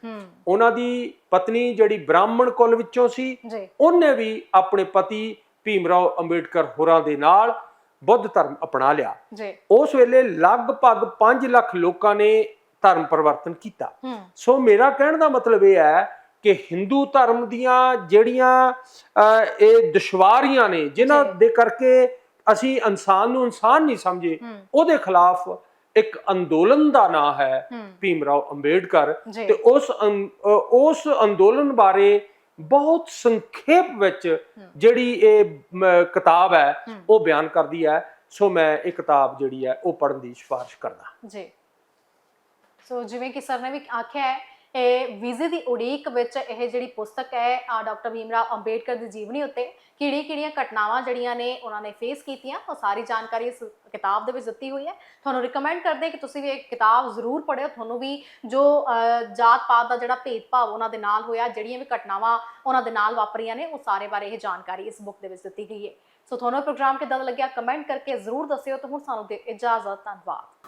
ਉਹਨਾਂ ਦੀ ਪਤਨੀ ਜਿਹੜੀ ਬ੍ਰਾਹਮਣ ਕੁਲ ਵਿੱਚੋਂ ਸੀ ਉਹਨੇ ਵੀ ਆਪਣੇ ਪਤੀ ਭੀਮਰਾਓ ਅੰਬੇਡਕਰ ਹੋਰਾਂ ਦੇ ਨਾਲ ਬੁੱਧ ਧਰਮ ਅਪਣਾ ਲਿਆ। ਉਸ ਵੇਲੇ ਲਗਭਗ 5 ਲੱਖ ਲੋਕਾਂ ਨੇ ਧਰਮ ਪਰਿਵਰਤਨ ਕੀਤਾ। ਸੋ ਮੇਰਾ ਕਹਿਣ ਦਾ ਮਤਲਬ ਇਹ ਹੈ ਕਿ ਹਿੰਦੂ ਧਰਮ ਦੀਆਂ ਜਿਹੜੀਆਂ ਇਹ ਦੁਸ਼ਵਾਰੀਆਂ ਨੇ ਜਿਨ੍ਹਾਂ। ਦੇ ਕਰਕੇ ਅਸੀਂ ਇਨਸਾਨ ਨੂੰ ਇਨਸਾਨ ਨਹੀਂ ਸਮਝੇ ਉਹਦੇ ਖਿਲਾਫ ਇੱਕ ਅੰਦੋਲਨ ਦਾ ਨਾਂ ਹੈ ਭੀਮਰਾਓ ਅੰਬੇਡਕਰ। ਤੇ ਉਸ ਉਸ ਅੰਦੋਲਨ ਬਾਰੇ ਬਹੁਤ ਸੰਖੇਪ ਵਿੱਚ ਜਿਹੜੀ ਇਹ ਕਿਤਾਬ ਹੈ। ਉਹ ਬਿਆਨ ਕਰਦੀ ਹੈ। ਸੋ ਮੈਂ ਇਹ ਕਿਤਾਬ ਜਿਹੜੀ ਹੈ ਉਹ ਪੜ੍ਹਨ ਦੀ ਸਿਫਾਰਿਸ਼ ਕਰਦਾ। ਜੀ। ਸੋ ਜਿਵੇਂ ਕਿ ਸਰ ਨੇ ਵੀ ਆਖਿਆ ਹੈ ਇਹ ਵੀਜ਼ੇ ਦੀ ਉਡੀਕ ਵਿੱਚ ਇਹ ਜਿਹੜੀ ਪੁਸਤਕ ਹੈ ਡਾਕਟਰ ਭੀਮਰਾਵ ਅੰਬੇਡਕਰ ਦੀ ਜੀਵਨੀ ਉੱਤੇ ਕਿਹੜੀ ਕਿਹੜੀਆਂ ਘਟਨਾਵਾਂ ਜਿਹੜੀਆਂ ਨੇ ਉਹਨਾਂ ਨੇ ਫੇਸ ਕੀਤੀਆਂ, ਉਹ ਸਾਰੀ ਜਾਣਕਾਰੀ ਇਸ ਕਿਤਾਬ ਦੇ ਵਿੱਚ ਦਿੱਤੀ ਹੋਈ ਹੈ। ਤੁਹਾਨੂੰ ਰਿਕਮੈਂਡ ਕਰਦੇ ਕਿ ਤੁਸੀਂ ਵੀ ਇਹ ਕਿਤਾਬ ਜ਼ਰੂਰ ਪੜ੍ਹਿਓ। ਤੁਹਾਨੂੰ ਵੀ ਜੋ ਜਾਤ ਪਾਤ ਦਾ ਜਿਹੜਾ ਭੇਦਭਾਵ ਉਹਨਾਂ ਦੇ ਨਾਲ ਹੋਇਆ, ਜਿਹੜੀਆਂ ਵੀ ਘਟਨਾਵਾਂ ਉਹਨਾਂ ਦੇ ਨਾਲ ਵਾਪਰੀਆਂ ਨੇ, ਉਹ ਸਾਰੇ ਬਾਰੇ ਇਹ ਜਾਣਕਾਰੀ ਇਸ ਬੁੱਕ ਦੇ ਵਿੱਚ ਦਿੱਤੀ ਗਈ ਹੈ। ਸੋ ਤੁਹਾਨੂੰ ਪ੍ਰੋਗਰਾਮ ਕਿੱਦਾਂ ਦਾ ਲੱਗਿਆ? ਕਮੈਂਟ ਕਰਕੇ ਜ਼ਰੂਰ ਦੱਸਿਓ ਤੇ ਹੁਣ ਸਾਨੂੰ ਦੇ ਇਜਾਜ਼ਤ, ਧੰਨਵਾਦ।